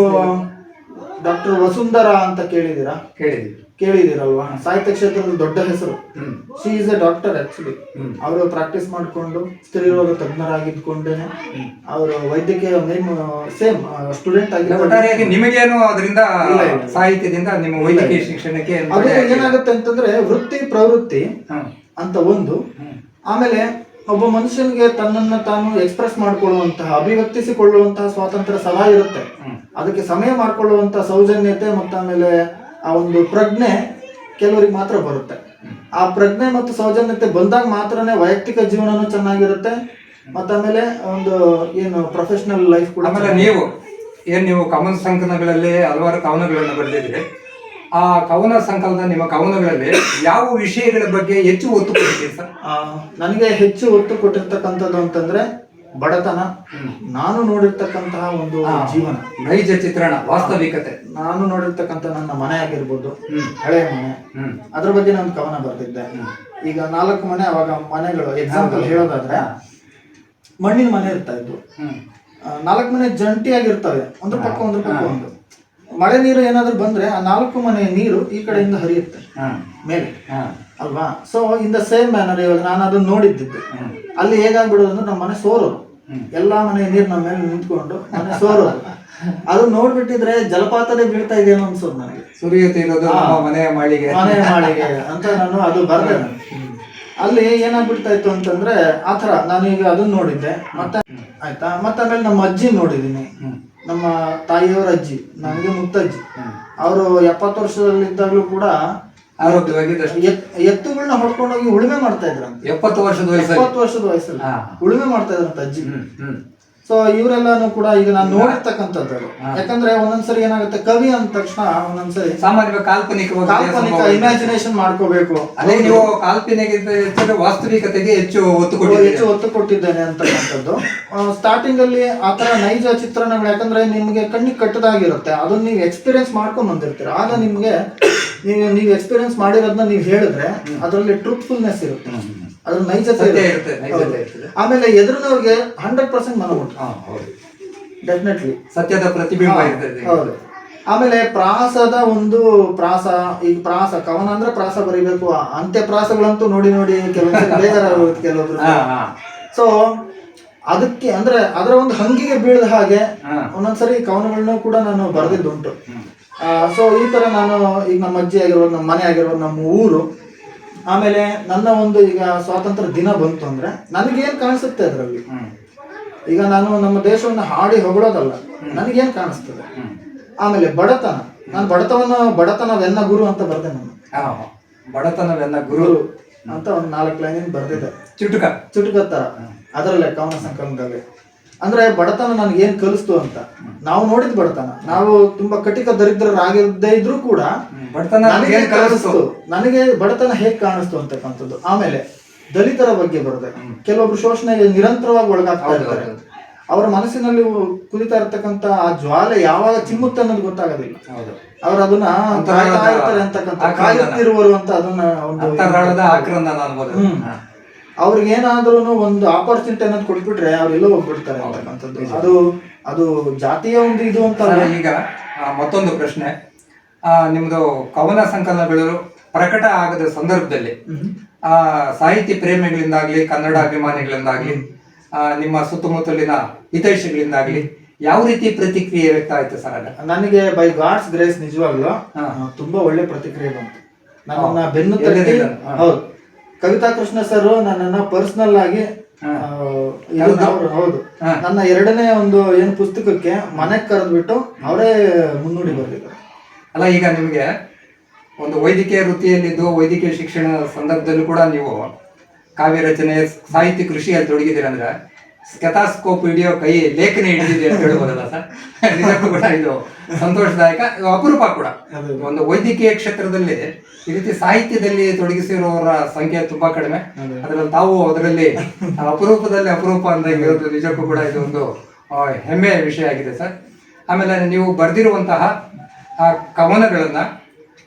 ಡಾಕ್ಟರ್ ವಸುಂಧರಾ ಅಂತ ಕೇಳಿದೀರಾ ಕೇಳಿದ್ವಿ ಕೇಳಿದಿರಲ್ವಾ ಸಾಹಿತ್ಯ ಕ್ಷೇತ್ರದ ದೊಡ್ಡ ಹೆಸರು. She is a doctor actually. ಅವರು ಪ್ರಾಕ್ಟೀಸ್ ಮಾಡಿಕೊಂಡು ಸ್ತ್ರೀರೋಗ ತಜ್ಞರಾಗಿದ್ಕೊಂಡೇನೆ ಅವರು ವೈದ್ಯಕೀಯ ಸೇಮ್ ಸ್ಟೂಡೆಂಟ್ ಆಗಿ ನಿಮಗೇನು ಅದರಿಂದ. ಸಾಹಿತ್ಯದಿಂದ ನಿಮ್ಮ ವೈದ್ಯಕೀಯ ಶಿಕ್ಷಣಕ್ಕೆ ಅದು ಏನಾಗುತ್ತೆ ಅಂತಂದ್ರೆ ವೃತ್ತಿ ಪ್ರವೃತ್ತಿ ಅಂತ ಒಂದು. ಆಮೇಲೆ ಒಬ್ಬ ಮನುಷ್ಯನಿಗೆ ತನ್ನನ್ನ ತಾನು ಎಕ್ಸ್ಪ್ರೆಸ್ ಮಾಡ್ಕೊಳ್ಳುವಂತಹ ಅಭಿವ್ಯಕ್ತಿಸಿಕೊಳ್ಳುವಂತಹ ಸ್ವಾತಂತ್ರ್ಯ ಸಲಹ ಇರುತ್ತೆ. ಅದಕ್ಕೆ ಸಮಯ ಮಾಡ್ಕೊಳ್ಳುವಂತಹ ಸೌಜನ್ಯತೆ ಮತ್ತು ಆಮೇಲೆ ಆ ಒಂದು ಪ್ರಜ್ಞೆ ಕೆಲವರಿಗೆ ಮಾತ್ರ ಬರುತ್ತೆ. ಆ ಪ್ರಜ್ಞೆ ಮತ್ತು ಸೌಜನ್ಯತೆ ಬಂದಾಗ ಮಾತ್ರನೇ ವೈಯಕ್ತಿಕ ಜೀವನನೂ ಚೆನ್ನಾಗಿರುತ್ತೆ. ಮತ್ತು ಆಮೇಲೆ ಒಂದು ಏನು ಪ್ರೊಫೆಷನಲ್ ಲೈಫ್ ಕೂಡ ಆಮೇಲೆ ನೀವು ಏನ್ ನೀವು ಕವನ ಸಂಕಲನಗಳಲ್ಲಿ ಹಲವಾರು ಕವನಗಳನ್ನು ಬರೆದಿದ್ರಿ ಆ ಕವನ ಸಂಕಲನ ನಿಮ್ಮ ಕವನಗಳಲ್ಲಿ ಯಾವ ವಿಷಯಗಳ ಬಗ್ಗೆ ಹೆಚ್ಚು ಒತ್ತು ಕೊಟ್ಟಿದ್ದೀರಿ ಸರ್? ನನಗೆ ಹೆಚ್ಚು ಒತ್ತು ಕೊಟ್ಟಿರ್ತಕ್ಕಂಥದ್ದು ಅಂತಂದ್ರೆ ಬಡತನ. ನಾನು ನೋಡಿರ್ತಕ್ಕಂತಹ ಒಂದು ಜೀವನ. ನೈಜ ಚಿತ್ರಣ ವಾಸ್ತವಿಕತೆ. ನಾನು ನೋಡಿರ್ತಕ್ಕಂಥ ನನ್ನ ಮನೆ ಆಗಿರ್ಬೋದು. ಹಳೆ ಮನೆ. ಅದ್ರ ಬಗ್ಗೆ ನಾನು ಕವನ ಬರ್ತಿದ್ದೆ ಈಗ ನಾಲ್ಕು ಮನೆ ಅವಾಗ ಮನೆಗಳು ಎಕ್ಸಾಂಪಲ್ ಹೇಳೋದಾದ್ರೆ ಮಣ್ಣಿನ ಮನೆ ಇರ್ತಾ ಇದ್ವು. ನಾಲ್ಕು ಮನೆ ಜಂಟಿಯಾಗಿರ್ತವೆ. ಒಂದ್ರ ಪಕ್ಕ ಒಂದ್ರ ಪಕ್ಕ ಒಂದು. ಮಳೆ ನೀರು ಏನಾದ್ರೂ ಬಂದ್ರೆ ಆ ನಾಲ್ಕು ಮನೆ ನೀರು ಈ ಕಡೆಯಿಂದ ಹರಿಯುತ್ತೆ. ಮೇಲೆ. ಅಲ್ವಾ? So in the same manner ಇವಾಗ ನಾನು ಅದನ್ನ ನೋಡಿದ್ದಿದ್ದು. ಅಲ್ಲಿ ಹೇಗಾಗ್ಬಿಡೋದು ಅಂದ್ರೆ ನಮ್ಮ ಮನೆ ಸೋರೋದು ಎಲ್ಲಾ ಮನೆ ನೀರು ನಮ್ಮ ಮೇಲೆ ನಿಂತ್ಕೊಂಡು ಮನೆ ಸೋರೋದು ಅದು ನೋಡ್ಬಿಟ್ಟಿದ್ರೆ ಜಲಪಾತನೇ ಬೀಳ್ತಾ ಇದೆ ಅನ್ಸೋದು ನನಗೆ. ಸುರಿಯುತ್ತಿರೋದು ನಮ್ಮ ಮನೆಯ ಮಾಳಿಗೆ. ಮನೆ ಮಾಳಿಗೆ ಅಂತ ನಾನು ಅದು ಬರ್ದೆ. ಅಲ್ಲಿ ಏನಾಗ್ಬಿಡ್ತಾ ಇತ್ತು ಅಂತಂದ್ರೆ ಆತರ ನಾನು ಈಗ ಅದನ್ನ ನೋಡಿದ್ದೆ. ಮತ್ತೆ ಆಯ್ತಾ? ಮತ್ತೆ ಆಮೇಲೆ ನಮ್ಮ ಅಜ್ಜಿ ನೋಡಿದ್ದೀನಿ. ನಮ್ಮ ತಾಯಿಯವರ ಅಜ್ಜಿ ನನಗೆ ಮುತ್ತಜ್ಜಿ. ಅವರು ಎಪ್ಪತ್ತು ವರ್ಷದಲ್ಲಿದ್ದಾಗಲೂ ಕೂಡ ಆರೋಗ್ಯವಾಗಿ ಎತ್ತುಗಳನ್ನ ಹೊಡ್ಕೊಂಡೋಗಿ ಉಳುಮೆ ಮಾಡ್ತಾ ಇದ್ರಂತೆ ಎಪ್ಪತ್ತು ವರ್ಷದ ವಯಸ್ಸು ಎಪ್ಪತ್ತು ವರ್ಷದ ವಯಸ್ಸಲ್ಲಿ. ಉಳುಮೆ ಮಾಡ್ತಾ ಇದ್ರಂತ ಅಜ್ಜಿ ಹ್ಮ್. ಹ್ಮ್. ಸೊ ಇವರೆಲ್ಲಾನು ಕೂಡ ಈಗ ನಾನು ನೋಡಿರ್ತಕ್ಕಂಥದ್ದು ಯಾಕಂದ್ರೆ ಒಂದೊಂದ್ಸರಿ ಏನಾಗುತ್ತೆ ಕವಿ ಅಂದ ತಕ್ಷಣ ಒಂದೊಂದ್ಸರಿ ಸಾಮಾನ್ಯ ಕಾಲ್ಪನಿಕ ಕಾಲ್ಪನಿಕ ಇಮ್ಯಾಜಿನೇಷನ್ ಮಾಡ್ಕೋಬೇಕು. ಅದೇ ನೀವು ಕಾಲ್ಪನಿಕ ಹೆಚ್ಚು ವಾಸ್ತವಿಕತೆಗೆ ಹೆಚ್ಚು ಒತ್ತು ಹೆಚ್ಚು ಕೊಟ್ಟಿದ್ದೀರಿ ಒತ್ತು ಕೊಟ್ಟಿದ್ದೇನೆ ಅಂತಕ್ಕಂಥದ್ದು ಸ್ಟಾರ್ಟಿಂಗ್ ಅಲ್ಲಿ ಆತರ ನೈಜ ಚಿತ್ರಣಗಳು ಯಾಕಂದ್ರೆ ನಿಮ್ಗೆ ಕಣ್ಣಿಗೆ ಕಟ್ಟದಾಗಿರುತ್ತೆ. ಅದನ್ನ ನೀವು ಎಕ್ಸ್ಪೀರಿಯನ್ಸ್ ಮಾಡ್ಕೊಂಡ್ ಬಂದಿರ್ತೀರ. ಆಗ ನಿಮ್ಗೆ ನೀವು ನೀವು ಎಕ್ಸ್ಪೀರಿಯನ್ಸ್ ಮಾಡಿರೋದನ್ನ ನೀವು ಹೇಳಿದ್ರೆ ಅದರಲ್ಲಿ ಟ್ರೂತ್ಫುಲ್ನೆಸ್ ಇರುತ್ತೆ. ಅದ್ರ ನೈಜ ಸತ್ಯ ಇರುತ್ತೆ. ಇರುತ್ತೆ, ನೈಜತೆ ಇರ್ತದೆ. ಆಮೇಲೆ ಎದುರಿನವ್ರಿಗೆ ಹಂಡ್ರೆಡ್ ಪರ್ಸೆಂಟ್ ಮನ ಉಂಟು. ಡೆಫಿನೆಟ್ಲಿ ಸತ್ಯದ ಪ್ರತಿಬಿಂಬ ಇರ್ತದೆ ಹೌದು ಆಮೇಲೆ ಪ್ರಾಸದ ಒಂದು ಪ್ರಾಸ ಈಗ ಪ್ರಾಸ ಕವನ ಅಂದ್ರೆ ಪ್ರಾಸ ಬರಿಬೇಕು ಅಂತ್ಯ ಪ್ರಾಸಗಳಂತೂ ನೋಡಿ ನೋಡಿ ಕೆಲವೊಂದು ಬೇಜಾರಾಗುತ್ತೆ ಕೆಲವೊಬ್ರು. ಸೊ ಅದಕ್ಕೆ ಅಂದ್ರೆ ಅದರ ಒಂದು ಹಂಗಿಗೆ ಬೀಳದ ಹಾಗೆ. ಒಂದೊಂದ್ಸರಿ ಕವನಗಳನ್ನೂ ಕೂಡ ನಾನು ಬರೆದಿದ್ದುಂಟು ಸೊ ಈ ತರ ನಾನು ಈಗ ನಮ್ಮ ಅಜ್ಜಿ ಆಗಿರ್ಬೋದು ನಮ್ಮ ಮನೆ ಆಗಿರ್ಬೋದು ನಮ್ಮ ಊರು ಆಮೇಲೆ ನನ್ನ ಒಂದು ಈಗ ಸ್ವಾತಂತ್ರ್ಯ ದಿನ ಬಂತು ಅಂದ್ರೆ ನನಗೇನು ಕಾಣಿಸುತ್ತೆ ಅದರಲ್ಲಿ? ಈಗ ನಾನು ನಮ್ಮ ದೇಶವನ್ನು ಹಾಡಿ ಹೊಗಳೋದಲ್ಲ ನನಗೇನು ಕಾಣಿಸ್ತದೆ? ಆಮೇಲೆ ಬಡತನ. ನಾನು ಬಡತನ ವೆನ್ನ ಗುರು ಅಂತ ಬರ್ದೆ ನಾನು. ಬಡತನ ವೆನ್ನ ಗುರು ಗುರು ಅಂತ ಒಂದು ನಾಲ್ಕು ಲೈನ್ ಬರ್ದಿದ್ದೆ ಚುಟುಕ. ಚುಟುಕ ತರ. ಅದರಲ್ಲೇ ಕವನ ಸಂಕಲನದಲ್ಲಿ. ಅಂದ್ರೆ ಬಡತನ ನನಗೆ ಏನ್ ಕಲಿಸ್ತು ಅಂತ. ನಾವು ನೋಡಿದ್ ಬಡತನ. ನಾವು ತುಂಬಾ ಕಟಿಕ ದರಿದ್ರರಾಗಿದ್ದೇ ಇದ್ರೂ ಕೂಡ ಬಡತನ ನನಗೆ ಏನ್ ಕಲಿಸ್ತು? ನನಗೆ ಬಡತನ ಹೇಗ್ ಕಾಣಿಸ್ತು ಅಂತಕ್ಕಂಥದ್ದು ಆಮೇಲೆ ದಲಿತರ ಬಗ್ಗೆ ಬರುತ್ತೆ ಕೆಲವೊಬ್ರು ಶೋಷಣೆಗೆ ನಿರಂತರವಾಗಿ ಒಳಗಾಗ್ತಾ ಇರ್ತಾರೆ. ಅವರ ಮನಸ್ಸಿನಲ್ಲಿ ಕುದಿತಾ ಇರ್ತಕ್ಕಂತ ಆ ಜ್ವಾಲೆ ಯಾವಾಗ ಚಿಮ್ಮುತ್ತೆ ಅನ್ನೋದು ಗೊತ್ತಾಗೋದಿಲ್ಲ. ಅವ್ರ ಅದನ್ನ ಕಾಯ್ತಾ ಇರ್ತಾರೆ ಅಂತಕ್ಕಂಥ ಕಾಯುತ್ತಿರುವರು ಅಂತ ಅದನ್ನ ಒಂದು ಹ್ಮ್. ಆಕ್ರಂದನ ಅನ್ಬೋದು ಹ್ಮ್. ಹಾ. ಅವ್ರಿಗೆ ಏನಾದ್ರೂ ಒಂದು ಆಪರ್ಚುನಿಟಿ ಅನ್ನೋದು ಕೊಟ್ಬಿಟ್ರೆ ಅವ್ರೆಲ್ಲೋ ಹೋಗ್ಬಿಡ್ತಾರೆ ಅಂತಕ್ಕಂಥದ್ದು ಅದು ಅದು ಜಾತಿಯ ಒಂದು ಇದು ಅಂತ. ಈಗ ಮತ್ತೊಂದು ಪ್ರಶ್ನೆ. ಆ, ನಿಮ್ದು ಕವನ ಸಂಕಲನಗಳು ಪ್ರಕಟ ಆಗದ ಸಂದರ್ಭದಲ್ಲಿ ಆ ಸಾಹಿತ್ಯ ಪ್ರೇಮಿಗಳಿಂದಾಗ್ಲಿ ಕನ್ನಡ ಅಭಿಮಾನಿಗಳಿಂದಾಗ್ಲಿ ಆ, ನಿಮ್ಮ ಸುತ್ತಮುತ್ತಲಿನ ಹಿತೈಷಿಗಳಿಂದಾಗ್ಲಿ ಯಾವ ರೀತಿ ಪ್ರತಿಕ್ರಿಯೆ ವ್ಯಕ್ತ ಆಯ್ತು ಸರ್ ಅಲ್ಲ ನನಗೆ ಬೈ ಗಾಡ್ಸ್ ಗ್ರೇಸ್ ನಿಜವಾಗ್ಲೂ ತುಂಬಾ ಒಳ್ಳೆ ಪ್ರತಿಕ್ರಿಯೆ ಬಂತು. ನನ್ನನ್ನ ಬೆನ್ನು ಹೌದು. ಕವಿತಾ ಕೃಷ್ಣ ಸರ್ ನನ್ನನ್ನ ಪರ್ಸನಲ್ ಆಗಿ ಹೌದು. ಹಾ. ನನ್ನ ಎರಡನೇ ಒಂದು ಏನು ಪುಸ್ತಕಕ್ಕೆ ಮನೆಗೆ ಕರೆದ್ಬಿಟ್ಟು ಅವರೇ ಮುನ್ನುಡಿ ಬರ್ದಿದ್ದಾರೆ. ಅಲ್ಲ ಈಗ ನಿಮಗೆ ಒಂದು ವೈದ್ಯಕೀಯ ವೃತ್ತಿಯಲ್ಲಿದ್ದು ವೈದ್ಯಕೀಯ ಶಿಕ್ಷಣ ಸಂದರ್ಭದಲ್ಲೂ ಕೂಡ ನೀವು ಕಾವ್ಯ ರಚನೆ ಸಾಹಿತ್ಯ ಕೃಷಿಯಲ್ಲಿ ತೊಡಗಿದ್ದೀರ ಅಂದ್ರೆ ಸ್ಕೆಥಾಸ್ಕೋಪ್ ಹಿಡಿಯೋ ಕೈ ಲೇಖನ ಹಿಡಿದಿದೆ ಅಂತ ಹೇಳ್ಬೋದಲ್ಲ ಸರ್? ನಿಜಕ್ಕೂ ಕೂಡ ಇದು ಸಂತೋಷದಾಯಕ ಅಪರೂಪ ಕೂಡ. ಒಂದು ವೈದ್ಯಕೀಯ ಕ್ಷೇತ್ರದಲ್ಲಿ ಈ ರೀತಿ ಸಾಹಿತ್ಯದಲ್ಲಿ ತೊಡಗಿಸಿರುವವರ ಸಂಖ್ಯೆ ತುಂಬಾ ಕಡಿಮೆ. ಅದೇ. ಅದರಲ್ಲಿ ತಾವು ಅದರಲ್ಲಿ ಅಪರೂಪದಲ್ಲಿ ಅಪರೂಪ ಅಂತ ಹೇಳೋದು ನಿಜಕ್ಕೂ ಕೂಡ ಇದು ಒಂದು ಹೆಮ್ಮೆಯ ವಿಷಯ ಆಗಿದೆ ಸರ್. ಆಮೇಲೆ ನೀವು ಬರೆದಿರುವಂತಹ ಆ ಕವನಗಳನ್ನ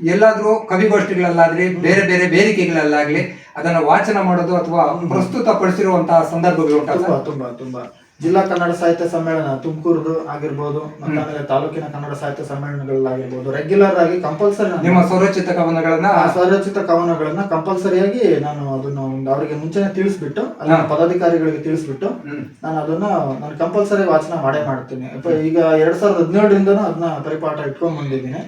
ಎಲ್ಲಾದ್ರೂ ಕವಿಗೋಷ್ಠಿಗಳಲ್ಲಾಗ್ಲಿ ಬೇರೆ ಬೇರೆ ವೇದಿಕೆಗಳಲ್ಲಾಗ್ಲಿ ಅದನ್ನ ವಾಚನ ಮಾಡೋದು ಅಥವಾ ಪ್ರಸ್ತುತ ಪಡಿಸಿರುವಂತಹ ಸಂದರ್ಭಗಳು ಉಂಟಾ ತುಂಬಾ ಸರ್ ತುಂಬಾ ತುಂಬಾ. ಜಿಲ್ಲಾ ಕನ್ನಡ ಸಾಹಿತ್ಯ ಸಮ್ಮೇಳನ ತುಮಕೂರ್ದು ಆಗಿರ್ಬೋದು ಮತ್ತೆ ಆಮೇಲೆ ತಾಲೂಕಿನ ಕನ್ನಡ ಸಾಹಿತ್ಯ ಸಮ್ಮೇಳನಗಳಾಗಿರ್ಬೋದು ರೆಗ್ಯುಲರ್ ಆಗಿ ಕಂಪಲ್ಸರಿ ನಿಮ್ಮ ಸ್ವರಚಿತ ಕವನಗಳನ್ನ ಸ್ವರಚಿತ ಕವನಗಳನ್ನ ಕಂಪಲ್ಸರಿಯಾಗಿ ನಾನು ಅದನ್ನ ಒಂದು ಅವರಿಗೆ ಮುಂಚೆನೆ ತಿಳಿಸ್ಬಿಟ್ಟು ಅಲ್ಲಿನ ಪದಾಧಿಕಾರಿಗಳಿಗೆ ತಿಳಿಸ್ಬಿಟ್ಟು. ನಾನು ಅದನ್ನ ನಾನು ಕಂಪಲ್ಸರಿ ವಾಚನ ಮಾಡೇ ಮಾಡ್ತೀನಿ. ಈಗ ಎರಡ್ ಸಾವಿರದ ಹದಿನೇಳರಿಂದನೂ ಅದನ್ನ ಪರಿಪಾಠ ಇಟ್ಕೊಂಡ್ ಬಂದಿದ್ದೀನಿ.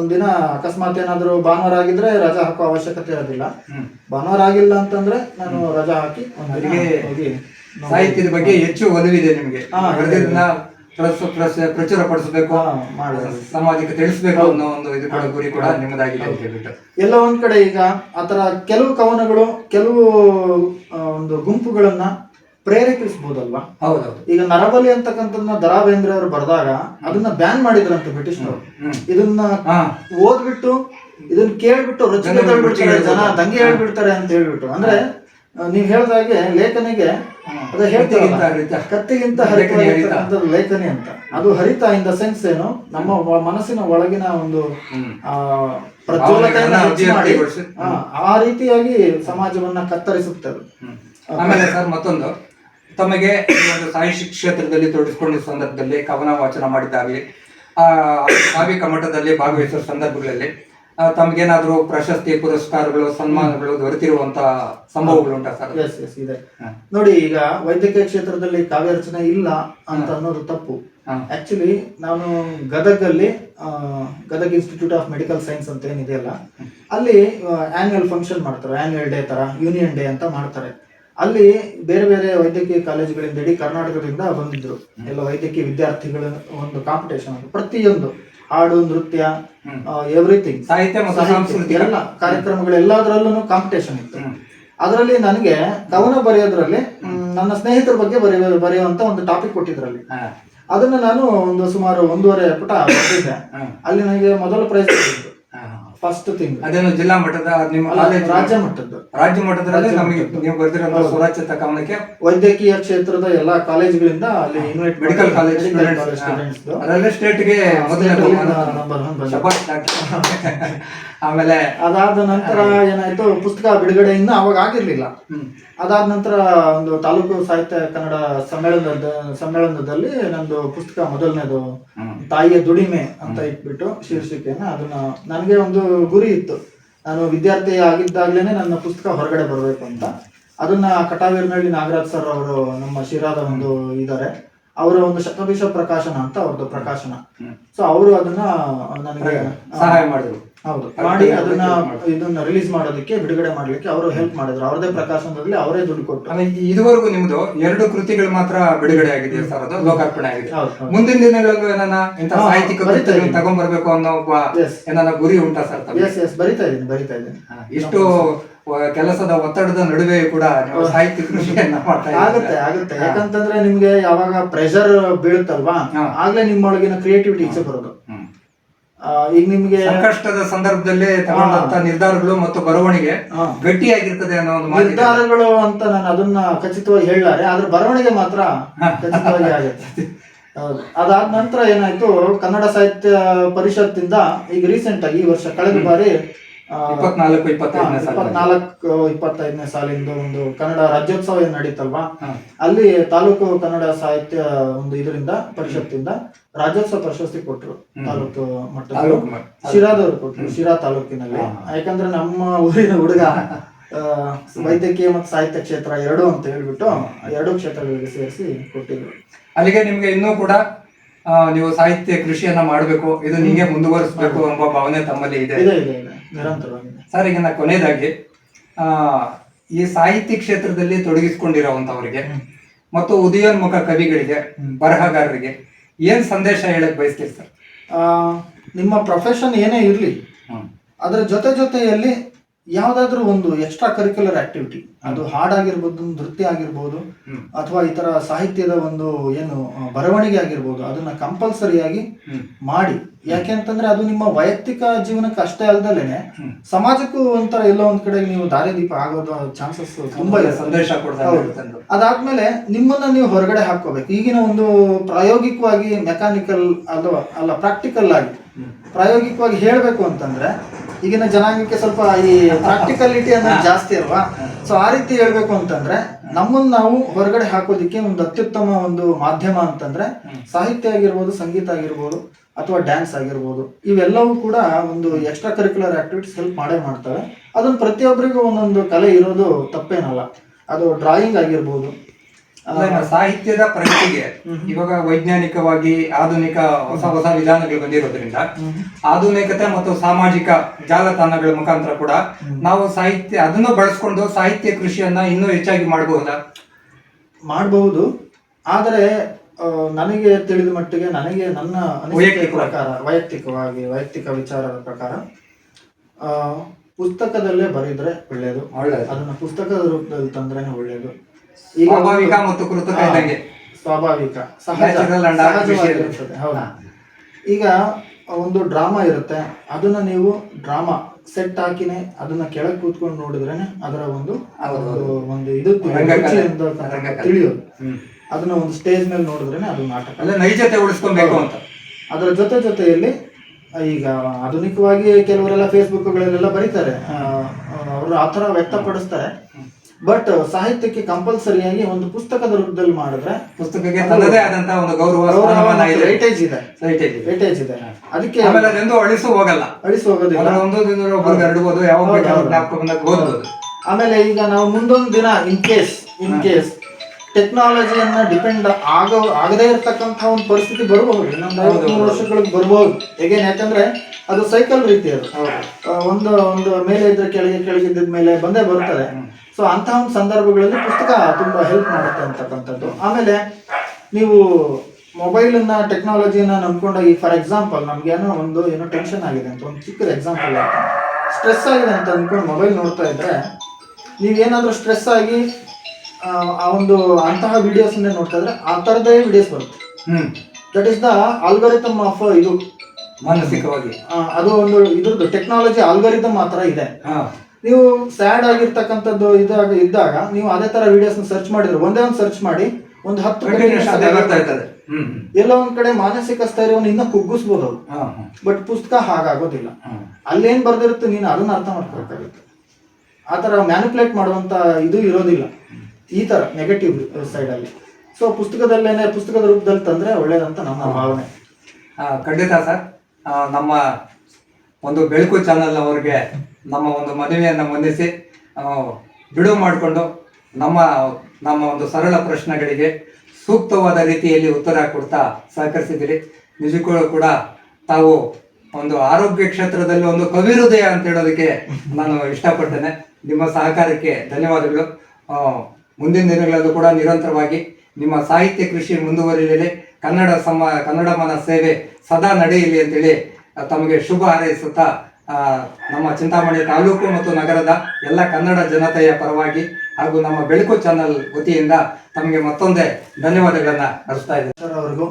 ಒಂದಿನ ಅಕಸ್ಮಾತ್ ಏನಾದ್ರು ಭಾನುವಾರ ಆಗಿದ್ರೆ ರಜಾ ಹಾಕೋ ಅವಶ್ಯಕತೆ ಇರೋದಿಲ್ಲ. ಭಾನುವಾರ ಆಗಿಲ್ಲ ಅಂತಂದ್ರೆ ನಾನು ರಜಾ ಹಾಕಿ ಹೋಗಿ ಸಾಹಿತ್ಯದ ಬಗ್ಗೆ ಹೆಚ್ಚು ಒಲವಿದೆ ನಿಮಗೆ. ಬರೆದಿದ್ದನ್ನ ಪ್ರಚುರ ಪಡಿಸಬೇಕು ಸಮಾಜಕ್ಕೆ ತಿಳಿಸಬೇಕು ಅನ್ನೋ ಒಂದು ಇದು ಕೂಡ ಗುರಿ ಕೂಡ ನಿಮ್ಮದಾಗಿದೆ ಅಂತ ಹೇಳ್ಬಿಟ್ಟು. ಎಲ್ಲ ಒಂದ್ ಕಡೆ ಈಗ ಆತರ ಕೆಲವು ಕವನಗಳು ಕೆಲವು ಒಂದು ಗುಂಪುಗಳನ್ನ ಪ್ರೇರೇಪಿಸಬಹುದಲ್ವಾ ಹೌದೌದು. ಈಗ ನರಬಲಿ ಅಂತಕ್ಕಂಥದ್ದನ್ನ ದರಾ ಬೇಂದ್ರೆ ಅವರು ಬರೆದಾಗ ಅದನ್ನ ಬ್ಯಾನ್ ಮಾಡಿದ್ರಂತೆ ಬ್ರಿಟಿಷ್ನವರು. ಇದನ್ನ ಓದ್ಬಿಟ್ಟು ಇದನ್ನ ಕೇಳ್ಬಿಟ್ಟು ರಚನೆ ಜನ. ದಂಗೆ ಹೇಳ್ಬಿಡ್ತಾರೆ ಅಂತ ಹೇಳ್ಬಿಟ್ಟು. ಅಂದ್ರೆ ನೀವ್ ಹೇಳ್ದಾಗೆ ಲೇಖನಿಗೆ ಅದ. ಹೇಳ್ತೀವಲ್ಲ ಕತ್ತಿಗಿಂತ ಲೇಖನಿ ಅಂತ. ಅದು ಹರಿತ ಇನ್ ದ ಸೆನ್ಸ್ ಏನು? ನಮ್ಮ ಮನಸ್ಸಿನ ಒಳಗಿನ ಒಂದು ಪ್ರಜ್ವಲತೆಯನ್ನ ಮಾಡಿ ಆ, ರೀತಿಯಾಗಿ ಸಮಾಜವನ್ನ ಕತ್ತರಿಸುತ್ತದೆ ಆಮೇಲೆ ಸರ್ ಮತ್ತೊಂದು. ತಮಗೆ ಒಂದು ಸಾಹಿತ್ಯ ಕ್ಷೇತ್ರದಲ್ಲಿ ತೊಡಗಿಸಿಕೊಂಡ ಸಂದರ್ಭದಲ್ಲಿ ಕವನ ವಾಚನ ಮಾಡಿದ್ದಾಗಲಿ ಆ ಕಾವ್ಯ ಮಠದಲ್ಲಿ ಭಾಗವಹಿಸುವ ಸಂದರ್ಭಗಳಲ್ಲಿ ತಮಗೇನಾದ್ರೂ ಪ್ರಶಸ್ತಿ ಪುರಸ್ಕಾರಗಳು ಸನ್ಮಾನಗಳು ದೊರೆತಿರುವಂತ ಸಂಭವಗಳು ಉಂಟಾ ಸರ್? ಎಸ್ ಎಸ್ ಇದೆ. ನೋಡಿ ಈಗ ವೈದ್ಯಕೀಯ ಕ್ಷೇತ್ರದಲ್ಲಿ ಕಾವ್ಯ ರಚನೆ ಇಲ್ಲ ಅಂತ ಅನ್ನೋದು ತಪ್ಪು. ಆಕ್ಚುಲಿ ನಾನು ಗದಗಲ್ಲಿ Gadag institute of medical science ಅಂತ ಏನಿದೆಯಲ್ಲ ಅಲ್ಲಿ ಆನ್ಯುವಲ್ ಫಂಕ್ಷನ್ ಮಾಡ್ತಾರೆ ಆನ್ಯುವಲ್ ಡೇ ತರ ಯೂನಿಯನ್ ಡೇ ಅಂತ ಮಾಡ್ತಾರೆ. ಅಲ್ಲಿ ಬೇರೆ ಬೇರೆ ವೈದ್ಯಕೀಯ ಕಾಲೇಜುಗಳಿಂದ ಇಡೀ ಕರ್ನಾಟಕದಿಂದ ಬಂದಿದ್ರು. ಎಲ್ಲ ವೈದ್ಯಕೀಯ ವಿದ್ಯಾರ್ಥಿಗಳ ಒಂದು ಕಾಂಪಿಟೇಷನ್ ಪ್ರತಿಯೊಂದು. ಹಾಡು ನೃತ್ಯ ಎವ್ರಿಥಿಂಗ್ ಸಾಹಿತ್ಯ ಮತ್ತು ಎಲ್ಲ ಕಾರ್ಯಕ್ರಮಗಳು ಎಲ್ಲದರಲ್ಲೂ ಕಾಂಪಿಟೇಷನ್ ಇತ್ತು. ಅದರಲ್ಲಿ ನನಗೆ ಕವನ ಬರೆಯೋದ್ರಲ್ಲಿ ನನ್ನ ಸ್ನೇಹಿತರ ಬಗ್ಗೆ ಬರೆಯ ಬರೆಯುವಂತ ಒಂದು ಟಾಪಿಕ್ ಕೊಟ್ಟಿದ್ರಲ್ಲಿ. ಅದನ್ನು ನಾನು ಒಂದು ಸುಮಾರು ಒಂದೂವರೆ ಪುಟ ಬರೆದಿದ್ದೆ. ಅಲ್ಲಿ ನನಗೆ ಮೊದಲ ಪ್ರೈಸ್ ಹ. ಫಸ್ಟ್ ಥಿಂಗ್ ಅದೇನು ಜಿಲ್ಲಾ ಮಟ್ಟದ ನಿಮ್ಮ ಕಾಲೇಜ್ ರಾಜ್ಯ ಮಟ್ಟದ್ದು. ರಾಜ್ಯ ಮಟ್ಟದಲ್ಲಿ ನಮಗೆ ನೀವು ಬರೆದಿರೋ ಹೌದು. ಕಾರಣಕ್ಕೆ ವೈದ್ಯಕೀಯ ಕ್ಷೇತ್ರದ ಎಲ್ಲಾ ಕಾಲೇಜುಗಳಿಂದ ಅಲ್ಲಿ ಇನ್ವೈಟ್ ಮೆಡಿಕಲ್ ಕಾಲೇಜ್ ಅದರಲ್ಲೇ ಸ್ಟೇಟ್ಗೆ ಗೆ. ಆಮೇಲೆ ಅದಾದ ನಂತರ ಏನಾಯ್ತು? ಪುಸ್ತಕ ಬಿಡುಗಡೆಯಿಂದ ಅವಾಗ ಆಗಿರ್ಲಿಲ್ಲ. ಹ್ಮ್. ಅದಾದ ನಂತರ ಒಂದು ತಾಲೂಕು ಸಾಹಿತ್ಯ ಕನ್ನಡ ಸಮ್ಮೇಳನದ ಸಮ್ಮೇಳನದಲ್ಲಿ ನಂದು ಪುಸ್ತಕ ಮೊದಲನೇದು. ತಾಯಿಯ ದುಡಿಮೆ ಅಂತ ಇಟ್ಬಿಟ್ಟು ಶೀರ್ಷಿಕೆಯನ್ನ ಅದನ್ನ ನನಗೆ ಒಂದು ಗುರಿ ಇತ್ತು. ನಾನು ವಿದ್ಯಾರ್ಥಿ ಆಗಿದ್ದಾಗ್ಲೇನೆ ನನ್ನ ಪುಸ್ತಕ ಹೊರಗಡೆ ಬರಬೇಕು ಅಂತ. ಅದನ್ನ ಕಟಾವೇರಿನಲ್ಲಿ ನಾಗರಾಜ್ ಸರ್ ಅವರು ನಮ್ಮ ಶಿರಾದ ಒಂದು ಇದ್ದಾರೆ ಅವರ ಒಂದು ಶತಭಿಷ ಪ್ರಕಾಶನ ಅಂತ ಅವ್ರದ್ದು ಪ್ರಕಾಶನ. ಸೊ ಅವರು ಅದನ್ನ ನನಗೆ ಸಹಾಯ ಮಾಡಿದ್ರು. ಹೌದು. ಮಾಡಿ ಅದನ್ನ ಇದನ್ನ ರಿಲೀಸ್ ಮಾಡೋದಕ್ಕೆ ಬಿಡುಗಡೆ ಮಾಡ್ಲಿಕ್ಕೆ ಅವರು ಹೆಲ್ಪ್ ಮಾಡಿದ್ರು. ಅವರದೇ ಪ್ರಕಾಶನದಲ್ಲಿ ಅವರೇ ದುಡ್ಡು ಕೊಟ್ಟು. ಆಮೇಲೆ ಇದುವರೆಗೂ ನಿಮ್ದು ಎರಡು ಕೃತಿಗಳು ಮಾತ್ರ ಬಿಡುಗಡೆ ಆಗಿದೆ ಸರ್ ಅದು? ಲೋಕಾರ್ಪಣೆ ಆಗಿದೆ. ಮುಂದಿನ ದಿನಗಳಲ್ಲೂ ಏನಾನ ಇಂಥ ಸಾಹಿತ್ಯಿಕ ಬರಿತಾ ತಗೊಂಡ್ಬರ್ಬೇಕು ಅನ್ನೋ ಒಬ್ಬ ಏನನ್ನ ಏನಾನ ಗುರಿ ಉಂಟಾ ಸರ್ ಎಸ್ ಎಸ್ ಬರಿತಾ ಇದ್ದೀನಿ ಬರಿತಾ ಇದ್ದೀನಿ. ಇಷ್ಟು ಕೆಲಸದ ಒತ್ತಡದ ನಡುವೆ ಕೂಡ ನೀವು ಸಾಹಿತ್ಯ ಕೃಷಿಯನ್ನ ಮಾಡ್ತಾ ಆಗುತ್ತೆ. ಆಗುತ್ತೆ. ಯಾಕಂತಂದ್ರೆ ನಿಮ್ಗೆ ಯಾವಾಗ ಪ್ರೆಷರ್ ಬೀಳುತ್ತಲ್ವಾ. ಆಗ್ಲೇ ನಿಮ್ಮೊಳಗಿನ ಕ್ರಿಯೇಟಿವಿಟಿ ಇಚ್ಛೆ ಬರೋದು. ಈಗ ನಿಮ್ಗೆ ಸಂಕಷ್ಟದ ಸಂದರ್ಭದಲ್ಲಿ ತಗೊಂಡಂತ ನಿರ್ಧಾರಗಳು ಮತ್ತು ಬರವಣಿಗೆ. ಗಟ್ಟಿಯಾಗಿರ್ತದೆ ಅನ್ನೋ ಒಂದು. ನಿರ್ಧಾರಗಳು ಅಂತ ನಾನು ಅದನ್ನ ಖಚಿತವಾಗಿ ಹೇಳಲಾರೆ ಆದ್ರೆ ಬರವಣಿಗೆ ಮಾತ್ರ ಖಚಿತವಾಗಿ ಆಗುತ್ತೆ. ಅದಾದ ನಂತರ ಏನಾಯ್ತು ಕನ್ನಡ ಸಾಹಿತ್ಯ ಪರಿಷತ್ತಿಂದ ಈಗ ರೀಸೆಂಟ್ ಆಗಿ ಈ ವರ್ಷ ಕಳೆದ ಬಾರಿ ಇಪ್ಪತ್ನಾಲ್ಕು ಇಪ್ಪತ್ತೈದನೇ ಸಾಲ ಇಪ್ಪತ್ನಾಲ್ಕು ಇಪ್ಪತ್ತೈದನೇ ಸಾಲಿಂದ ಒಂದು ಕನ್ನಡ ರಾಜ್ಯೋತ್ಸವ ಏನ್ ನಡೀತಲ್ವಾ? ಅಲ್ಲಿ ತಾಲೂಕು ಕನ್ನಡ ಸಾಹಿತ್ಯ ಒಂದು ಇದರಿಂದ ಪರಿಷತ್ತಿಂದ ರಾಜ್ಯೋತ್ಸವ ಪ್ರಶಸ್ತಿ ಕೊಟ್ರು ತಾಲೂಕು ಮಟ್ಟ. ಶಿರಾದವ್ರು ಕೊಟ್ರು ಶಿರಾ ತಾಲೂಕಿನಲ್ಲಿ. ಯಾಕಂದ್ರೆ ನಮ್ಮ ಊರಿನ ಹುಡುಗ ವೈದ್ಯಕೀಯ ಮತ್ತು ಸಾಹಿತ್ಯ ಕ್ಷೇತ್ರ ಎರಡು ಅಂತ ಹೇಳ್ಬಿಟ್ಟು ಎರಡು ಕ್ಷೇತ್ರಗಳಿಗೆ ಸೇರಿಸಿ ಕೊಟ್ಟಿದ್ರು. ಅಲ್ಲಿಗೆ ನಿಮ್ಗೆ ಇನ್ನೂ ಕೂಡ ನೀವು ಸಾಹಿತ್ಯ ಕೃಷಿಯನ್ನ ಮಾಡಬೇಕು ಇದು ನಿಮಗೆ ಮುಂದುವರಿಸಬೇಕು ಎಂಬ ಭಾವನೆ ತಮ್ಮಲ್ಲಿ ಇದೆ. ಇದೆ ಇದೆ ಇದೆ. ನಿರಂತರವಾಗಿದೆ. ಸರ್ ಈಗ ನಾ ಕೊನೆಯದಾಗಿ ಆ, ಈ ಸಾಹಿತ್ಯ ಕ್ಷೇತ್ರದಲ್ಲಿ ತೊಡಗಿಸಿಕೊಂಡಿರುವಂತವರಿಗೆ ಮತ್ತು ಉದಯೋನ್ಮುಖ ಕವಿಗಳಿಗೆ ಬರಹಗಾರರಿಗೆ ಏನ್ ಸಂದೇಶ ಹೇಳಕ್ ಬಯಸ್ತೀರಿ ಸರ್? ಆ, ನಿಮ್ಮ ಪ್ರೊಫೆಷನ್ ಏನೇ ಇರಲಿ ಅದರ ಜೊತೆ ಜೊತೆಯಲ್ಲಿ ಯಾವುದಾದ್ರೂ ಒಂದು ಎಕ್ಸ್ಟ್ರಾ ಕರಿಕ್ಯುಲರ್ ಆಕ್ಟಿವಿಟಿ ಅದು ಹಾಡಾಗಿರ್ಬೋದು ನೃತ್ಯ ಆಗಿರ್ಬೋದು. ಅಥವಾ ಈ ತರ ಸಾಹಿತ್ಯದ ಒಂದು ಏನು ಬರವಣಿಗೆ ಆಗಿರ್ಬೋದು ಅದನ್ನ ಕಂಪಲ್ಸರಿಯಾಗಿ. ಮಾಡಿ ಯಾಕೆ ಅಂತಂದ್ರೆ ಅದು ನಿಮ್ಮ ವೈಯಕ್ತಿಕ ಜೀವನಕ್ಕೆ ಅಷ್ಟೇ ಅಲ್ದಲೇನೆ. ಸಮಾಜಕ್ಕೂ ಒಂಥರ ಎಲ್ಲೋ ಒಂದ್ ಕಡೆ ನೀವು ದಾರಿದೀಪ ಆಗೋದು ಚಾನ್ಸಸ್ ತುಂಬಾ ಸಂದೇಶ ಅದಾದ್ಮೇಲೆ ನಿಮ್ಮನ್ನ ನೀವು ಹೊರಗಡೆ ಹಾಕೋಬೇಕು ಈಗಿನ ಒಂದು ಪ್ರಾಯೋಗಿಕವಾಗಿ ಮೆಕ್ಯಾನಿಕಲ್ ಅಥವಾ ಅಲ್ಲ ಪ್ರಾಕ್ಟಿಕಲ್ ಆಗಿ. ಪ್ರಾಯೋಗಿಕವಾಗಿ ಹೇಳಬೇಕು ಅಂತಂದ್ರೆ ಈಗಿನ ಜನಾಂಗಕ್ಕೆ ಸ್ವಲ್ಪ ಈ ಪ್ರಾಕ್ಟಿಕಲಿಟಿ ಅನ್ನೋದು ಜಾಸ್ತಿ ಅಲ್ವಾ? ಸೊ ಆ ರೀತಿ ಹೇಳ್ಬೇಕು ಅಂತಂದ್ರೆ ನಮ್ಮನ್ನ ನಾವು ಹೊರಗಡೆ ಹಾಕೋದಿಕ್ಕೆ ಒಂದು ಅತ್ಯುತ್ತಮ ಒಂದು ಮಾಧ್ಯಮ ಅಂತಂದ್ರೆ ಸಾಹಿತ್ಯ ಆಗಿರ್ಬೋದು ಸಂಗೀತ ಆಗಿರ್ಬೋದು ಅಥವಾ ಡ್ಯಾನ್ಸ್ ಆಗಿರ್ಬೋದು. ಇವೆಲ್ಲವೂ ಕೂಡ ಒಂದು ಎಕ್ಸ್ಟ್ರಾ ಕರಿಕ್ಯುಲರ್ ಆಕ್ಟಿವಿಟೀಸ್ ಹೆಲ್ಪ್ ಮಾಡೇ ಮಾಡ್ತವೆ. ಅದನ್ನ ಪ್ರತಿಯೊಬ್ಬರಿಗೂ ಒಂದೊಂದು ಕಲೆ ಇರೋದು ತಪ್ಪೇನಲ್ಲ. ಅದು ಡ್ರಾಯಿಂಗ್ ಆಗಿರ್ಬೋದು ಸಾಹಿತ್ಯದ ಪ್ರಗತಿಗೆ ಇವಾಗ ವೈಜ್ಞಾನಿಕವಾಗಿ ಆಧುನಿಕ ಹೊಸ ಹೊಸ ವಿಧಾನಗಳು ಬಂದಿರೋದ್ರಿಂದ ಆಧುನಿಕತೆ ಮತ್ತು ಸಾಮಾಜಿಕ ಜಾಲತಾಣಗಳ ಮುಖಾಂತರ ಕೂಡ ನಾವು ಸಾಹಿತ್ಯ ಅದನ್ನು ಬಳಸ್ಕೊಂಡು ಸಾಹಿತ್ಯ ಕೃಷಿಯನ್ನ ಇನ್ನೂ ಹೆಚ್ಚಾಗಿ ಮಾಡಬಹುದಾ ಮಾಡಬಹುದು. ಆದರೆ ನನಗೆ ತಿಳಿದ ಮಟ್ಟಿಗೆ ನನಗೆ ನನ್ನ ವೈಯಕ್ತಿಕ ಪ್ರಕಾರ ವೈಯಕ್ತಿಕವಾಗಿ ವೈಯಕ್ತಿಕ ವಿಚಾರದ ಪ್ರಕಾರ ಪುಸ್ತಕದಲ್ಲೇ ಬರೆದ್ರೆ ಒಳ್ಳೆಯದು ಒಳ್ಳೆಯದು. ಅದನ್ನು ಪುಸ್ತಕದ ರೂಪದಲ್ಲಿ ತಂದ್ರೇನೆ ಒಳ್ಳೆಯದು ಸ್ವಾಭಾವಿಕ. ಮತ್ತು ಕೃತಕ ಇದ್ದಂಗೆ ಸ್ವಾಭಾವಿಕ. ಸಹಜ. Natural and ಸಹಜವಾಗಿರುತ್ತದೆ ಹೌದು. ಈಗ ಒಂದು ಡ್ರಾಮಾ ಇರುತ್ತೆ. ಅದನ್ನ ನೀವು ಡ್ರಾಮಾ ಸೆಟ್ ಹಾಕಿನೇ ಅದನ್ನ ಕೆಳಗೆ ಕೂತ್ಕೊಂಡು ನೋಡಿದ್ರೇನೆ ಅದರ ಒಂದು ಹೌದು, ಒಂದು ಒಂದು ಇದು ರಂಗಕಲೆ. ರುಚಿ ಅಂತ ರಂಗಕಲೆ. ತಿಳಿಯೋದು. ಹ್ಮ್. ಅದನ್ನ ಒಂದು ಸ್ಟೇಜ್ ಮೇಲೆ ನೋಡಿದ್ರೇನೆ ಅದು ನಾಟಕ. ಅಲ್ಲ ನೈಜತೆ ಉಳಿಸ್ಕೊಬೇಕು ಅಂತ. ಅದರ ಜೊತೆ ಜೊತೆಯಲ್ಲಿ ಈಗ ಆಧುನಿಕವಾಗಿ ಕೆಲವರೆಲ್ಲ ಫೇಸ್ಬುಕ್ಗಳಲ್ಲೆಲ್ಲ ಬರೀತಾರೆ. ಅವರು ಆ ಥರ ವ್ಯಕ್ತಪಡಿಸ್ತಾರೆ. ಬಟ್ ಸಾಹಿತ್ಯಕ್ಕೆ ಕಂಪಲ್ಸರಿಯಾಗಿ ಒಂದು ಪುಸ್ತಕದ ರೂಪದಲ್ಲಿ ಮಾಡಿದ್ರೆ ಪುಸ್ತಕಕ್ಕೆ ತನ್ನದೇ ಆದಂತ ಒಂದು ಗೌರವ ಸ್ಥಾನಮಾನ ಇದೆ. ವೇಟೇಜ್ ಇದೆ. ಅದಕ್ಕೆ ಆಮೇಲೆ ಅದೆಂದು ಅಳಿಸು ಹೋಗಲ್ಲ. ಅಳಿಸು ಹೋಗೋದಿಲ್ಲ. ಅದರ ಒಂದು ದಿನ ಒಬ್ಬರಿಗೆ ಹರಡ್ಬೋದು ಯಾವಾಗ. ಜ್ಞಾಪಕ ಬಂದಾಗ ಓದ್ಬೋದು ಆಮೇಲೆ ಈಗ ನಾವು ಮುಂದೊಂದು ದಿನ ಇನ್ ಕೇಸ್ ಇನ್ ಕೇಸ್ ಟೆಕ್ನಾಲಜಿಯನ್ನ ಡಿಪೆಂಡ್ ಆಗ ಆಗದೇ ಇರತಕ್ಕಂತ ಒಂದು ಪರಿಸ್ಥಿತಿ ಬರಬಹುದು. ಇನ್ನೊಂದು ಐವತ್ತು. ವರ್ಷಗಳಿಗೆ ಬರಬಹುದು. ಹೇಗೇನು ಯಾಕಂದ್ರೆ ಅದು ಸೈಕಲ್ ರೀತಿ ಅದು. ಒಂದು ಒಂದು ಮೇಲೆ ಇದ್ರೆ ಕೆಳಗೆ ಕೆಳಗಿದ್ದ ಮೇಲೆ ಬಂದೇ ಬರ್ತದೆ ಸೊ ಅಂತಹ ಒಂದು ಸಂದರ್ಭಗಳಲ್ಲಿ ಪುಸ್ತಕ ತುಂಬಾ ಹೆಲ್ಪ್ ಮಾಡುತ್ತೆ ಅಂತಕ್ಕಂಥದ್ದು. ಆಮೇಲೆ ನೀವು ಮೊಬೈಲನ್ನ ಟೆಕ್ನಾಲಜಿನ ನಂಬ್ಕೊಂಡೋಗಿ ಫಾರ್ ಎಕ್ಸಾಂಪಲ್ ನಮ್ಗೆ ಏನೋ ಒಂದು ಏನೋ ಟೆನ್ಷನ್ ಆಗಿದೆ ಅಂತ ಒಂದು ಚಿಕ್ಕದ ಎಕ್ಸಾಂಪಲ್ ಸ್ಟ್ರೆಸ್ ಆಗಿದೆ ಅಂತ ಅಂದ್ಕೊಂಡು ಮೊಬೈಲ್ ನೋಡ್ತಾ ಇದ್ರೆ ನೀವೇನಾದ್ರೂ ಸ್ಟ್ರೆಸ್ ಆಗಿ ಆ, ಒಂದು ಅಂತಹ ವಿಡಿಯೋಸ್ ನೋಡ್ತಾ ಇದ್ರೆ ಆ ಥರದೇ ವಿಡಿಯೋಸ್ ಬರುತ್ತೆ. ಹ್ಮ್. That is the algorithm of ಇದು. ಮಾನಸಿಕವಾಗಿ. ಅದು ಒಂದು ಇದ್ರದ್ದು ಟೆಕ್ನಾಲಜಿ ಆಲ್ಗರಿತಮ್ ಆ ಥರ ಇದೆ. ನೀವು ಸ್ಯಾಡ್ ಆಗಿರ್ತಕ್ಕಂಥದ್ದು ಇದಾಗ ಇದ್ದಾಗ ನೀವು ಅದೇ ತರ ವಿಡಿಯೋಸ್ನ ಸರ್ಚ್ ಮಾಡಿದ್ರೆ ಒಂದೇ ಒಂದು ಸರ್ಚ್ ಮಾಡಿ ಒಂದು ಹತ್ತು ಎಲ್ಲ ಒಂದ್ ಕಡೆ ಮಾನಸಿಕ ಸ್ಥೈರ್ಯವನ್ನು ಇನ್ನ ಕುಗ್ಗಿಸ್ಬೋದು. ಬಟ್ ಪುಸ್ತಕ ಹಾಗಾಗೋದಿಲ್ಲ. ಅಲ್ಲೇನ್ ಬರ್ದಿರುತ್ತೆ ನೀನು ಅದನ್ನ ಅರ್ಥ ಮಾಡ್ಕೋಬೇಕಾಗುತ್ತೆ ಆ ಥರ ಮ್ಯಾನಿಪುಲೇಟ್ ಮಾಡುವಂತ ಇದು ಇರೋದಿಲ್ಲ. ಈ ಥರ ನೆಗೆಟಿವ್ ಸೈಡ್ ಅಲ್ಲಿ. ಸೊ ಪುಸ್ತಕದಲ್ಲೇನೆ ಪುಸ್ತಕದ ರೂಪದಲ್ಲಿ ತಂದ್ರೆ ಒಳ್ಳೇದಂತ ನಮ್ಮ ಭಾವನೆ. ಖಂಡಿತ ಸರ್. ನಮ್ಮ ಒಂದು ಬೆಳಕು ಚಾನಲ್ ಅವರಿಗೆ ನಮ್ಮ ಒಂದು ಮನವಿಯನ್ನು ಮನ್ನಿಸಿ ಬಿಡು ಬಿಡುವು ಮಾಡಿಕೊಂಡು ನಮ್ಮ ನಮ್ಮ ಒಂದು ಸರಳ ಪ್ರಶ್ನೆಗಳಿಗೆ ಸೂಕ್ತವಾದ ರೀತಿಯಲ್ಲಿ ಉತ್ತರ ಕೊಡ್ತಾ ಸಹಕರಿಸಿದಿರಿ ನಿಜಕ್ಕೂ ಕೂಡ ತಾವು ಒಂದು ಆರೋಗ್ಯ ಕ್ಷೇತ್ರದಲ್ಲಿ ಒಂದು ಕವಿಹೃದಯ ಅಂತ ಹೇಳೋದಕ್ಕೆ ನಾನು ಇಷ್ಟಪಡ್ತೇನೆ. ನಿಮ್ಮ ಸಹಕಾರಕ್ಕೆ ಧನ್ಯವಾದಗಳು. ಮುಂದಿನ ದಿನಗಳಲ್ಲೂ ಕೂಡ ನಿರಂತರವಾಗಿ ನಿಮ್ಮ ಸಾಹಿತ್ಯ ಕೃಷಿ ಮುಂದುವರಿಯಲಿ ಕನ್ನಡ ಸಮ, ಕನ್ನಡ ಮನ ಸೇವೆ ಸದಾ ನಡೆಯಲಿ ಅಂತೇಳಿ ತಮಗೆ ಶುಭ ಹಾರೈಸುತ್ತಾ ನಮ್ಮ ಚಿಂತಾಮಣಿ ತಾಲೂಕು ಮತ್ತು ನಗರದ ಎಲ್ಲ ಕನ್ನಡ ಜನತೆಯ ಪರವಾಗಿ ಹಾಗೂ ನಮ್ಮ ಬೆಳಕು ಚಾನಲ್ ವತಿಯಿಂದ ತಮಗೆ ಮತ್ತೊಂದೇ ಧನ್ಯವಾದಗಳನ್ನು ಅರ್ಸ್ತಾ ಇದ್ದೇನೆ. ಸರ್ ಅವ್ರಿಗೂ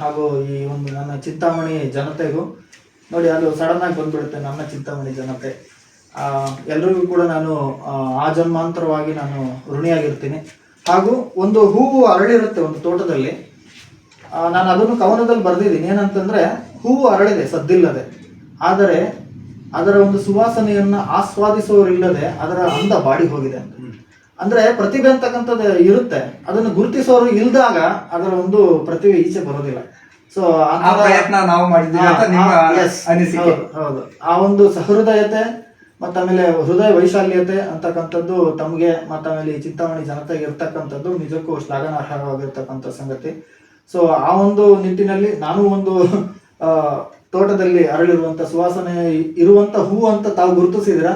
ಹಾಗೂ ಈ ಒಂದು ನನ್ನ ಚಿಂತಾಮಣಿ ಜನತೆಗೂ, ನೋಡಿ ಅದು ಸಡನ್ ಆಗಿ ಬಂದ್ಬಿಡುತ್ತೆ ನನ್ನ ಚಿಂತಾಮಣಿ ಜನತೆ. ಎಲ್ರಿಗೂ ಕೂಡ ನಾನು ಆ, ಜನ್ಮಾಂತರವಾಗಿ ನಾನು ಋಣಿಯಾಗಿರ್ತೀನಿ ಹಾಗೂ ಒಂದು ಹೂವು ಅರಳಿರುತ್ತೆ ಒಂದು ತೋಟದಲ್ಲಿ. ನಾನು ಅದನ್ನು ಕವನದಲ್ಲಿ ಬರೆದಿದ್ದೀನಿ. ಏನಂತಂದ್ರೆ ಹೂವು ಅರಳಿದೆ ಸದ್ದಿಲ್ಲದೆ. ಆದರೆ ಅದರ ಒಂದು ಸುವಾಸನೆಯನ್ನ ಆಸ್ವಾದಿಸೋರಿಲ್ಲದೆ ಅದರ ಅಂದ ಬಾಡಿ ಹೋಗಿದೆ ಅಂತ. ಅಂದ್ರೆ ಪ್ರತಿಭೆ ಅಂತಕ್ಕಂಥದ್ದು ಇರುತ್ತೆ. ಅದನ್ನು ಗುರುತಿಸೋರು ಇಲ್ದಾಗ ಅದರ ಒಂದು ಪ್ರತಿಭೆ ಈಚೆ ಬರೋದಿಲ್ಲ. ಸೊ ಆ ಪ್ರಯತ್ನ ನಾವು ಮಾಡಿದ್ದೀವಿ ಹೌದು. ಆ ಒಂದು ಸಹೃದಯತೆ ಮತ್ತ ಆಮೇಲೆ ಹೃದಯ ವೈಶಾಲ್ಯತೆ ಅಂತಕ್ಕಂಥದ್ದು ತಮಗೆ ಮತ್ತು ಆಮೇಲೆ ಚಿಂತಾಮಣಿ ಜನತೆಗೆ ಇರ್ತಕ್ಕಂಥದ್ದು ನಿಜಕ್ಕೂ ಶ್ಲಾಘನಾರ್ಹವಾಗಿರ್ತಕ್ಕಂಥ ಸಂಗತಿ. ಸೊ ಆ ಒಂದು ನಿಟ್ಟಿನಲ್ಲಿ ನಾನು ಒಂದು ತೋಟದಲ್ಲಿ ಅರಳಿರುವಂತ ಸುವಾಸನೆ ಇರುವಂತ ಹೂ ಅಂತ ತಾವು ಗುರುತಿಸಿದ್ರ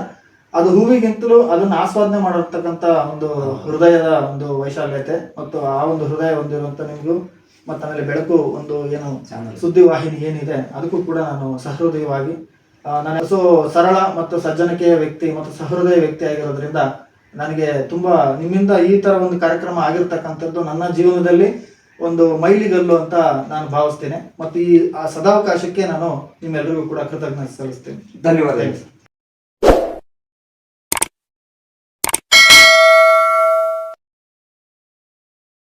ಅದು ಹೂವಿಗಿಂತಲೂ ಅದನ್ನು ಆಸ್ವಾದನೆ ಮಾಡಿರ್ತಕ್ಕಂಥ ಒಂದು ಹೃದಯದ ಒಂದು ವೈಶಾಲ್ಯತೆ ಮತ್ತು ಆ ಒಂದು ಹೃದಯ ಹೊಂದಿರುವಂಥ ನಿಮಗೂ ಮತ್ತು ಆಮೇಲೆ ಬೆಳಕು ಒಂದು ಏನು ಸುದ್ದಿ ಸುದ್ದಿವಾಹಿನಿ ಏನಿದೆ ಅದಕ್ಕೂ ಕೂಡ ನಾನು ಸಹೃದಯವಾಗಿ ಆ, ಹೆಸರು ಸರಳ ಮತ್ತು ಸಜ್ಜನಿಕೆಯ ವ್ಯಕ್ತಿ ಮತ್ತು ಸಹೃದಯ ವ್ಯಕ್ತಿ ಆಗಿರೋದ್ರಿಂದ ನನಗೆ ತುಂಬಾ ನಿಮ್ಮಿಂದ ಈ ತರ ಒಂದು ಕಾರ್ಯಕ್ರಮ ಆಗಿರ್ತಕ್ಕಂಥದ್ದು ನನ್ನ ಜೀವನದಲ್ಲಿ ಒಂದು ಮೈಲಿಗಲ್ಲು ಅಂತ ನಾನು ಭಾವಿಸ್ತೇನೆ. ಮತ್ತು ಈ ಆ ಸದಾವಕಾಶಕ್ಕೆ ನಾನು ನಿಮ್ಮೆಲ್ಲರಿಗೂ ಕೂಡ ಕೃತಜ್ಞತೆ ಸಲ್ಲಿಸ್ತೇನೆ. ಧನ್ಯವಾದಗಳು.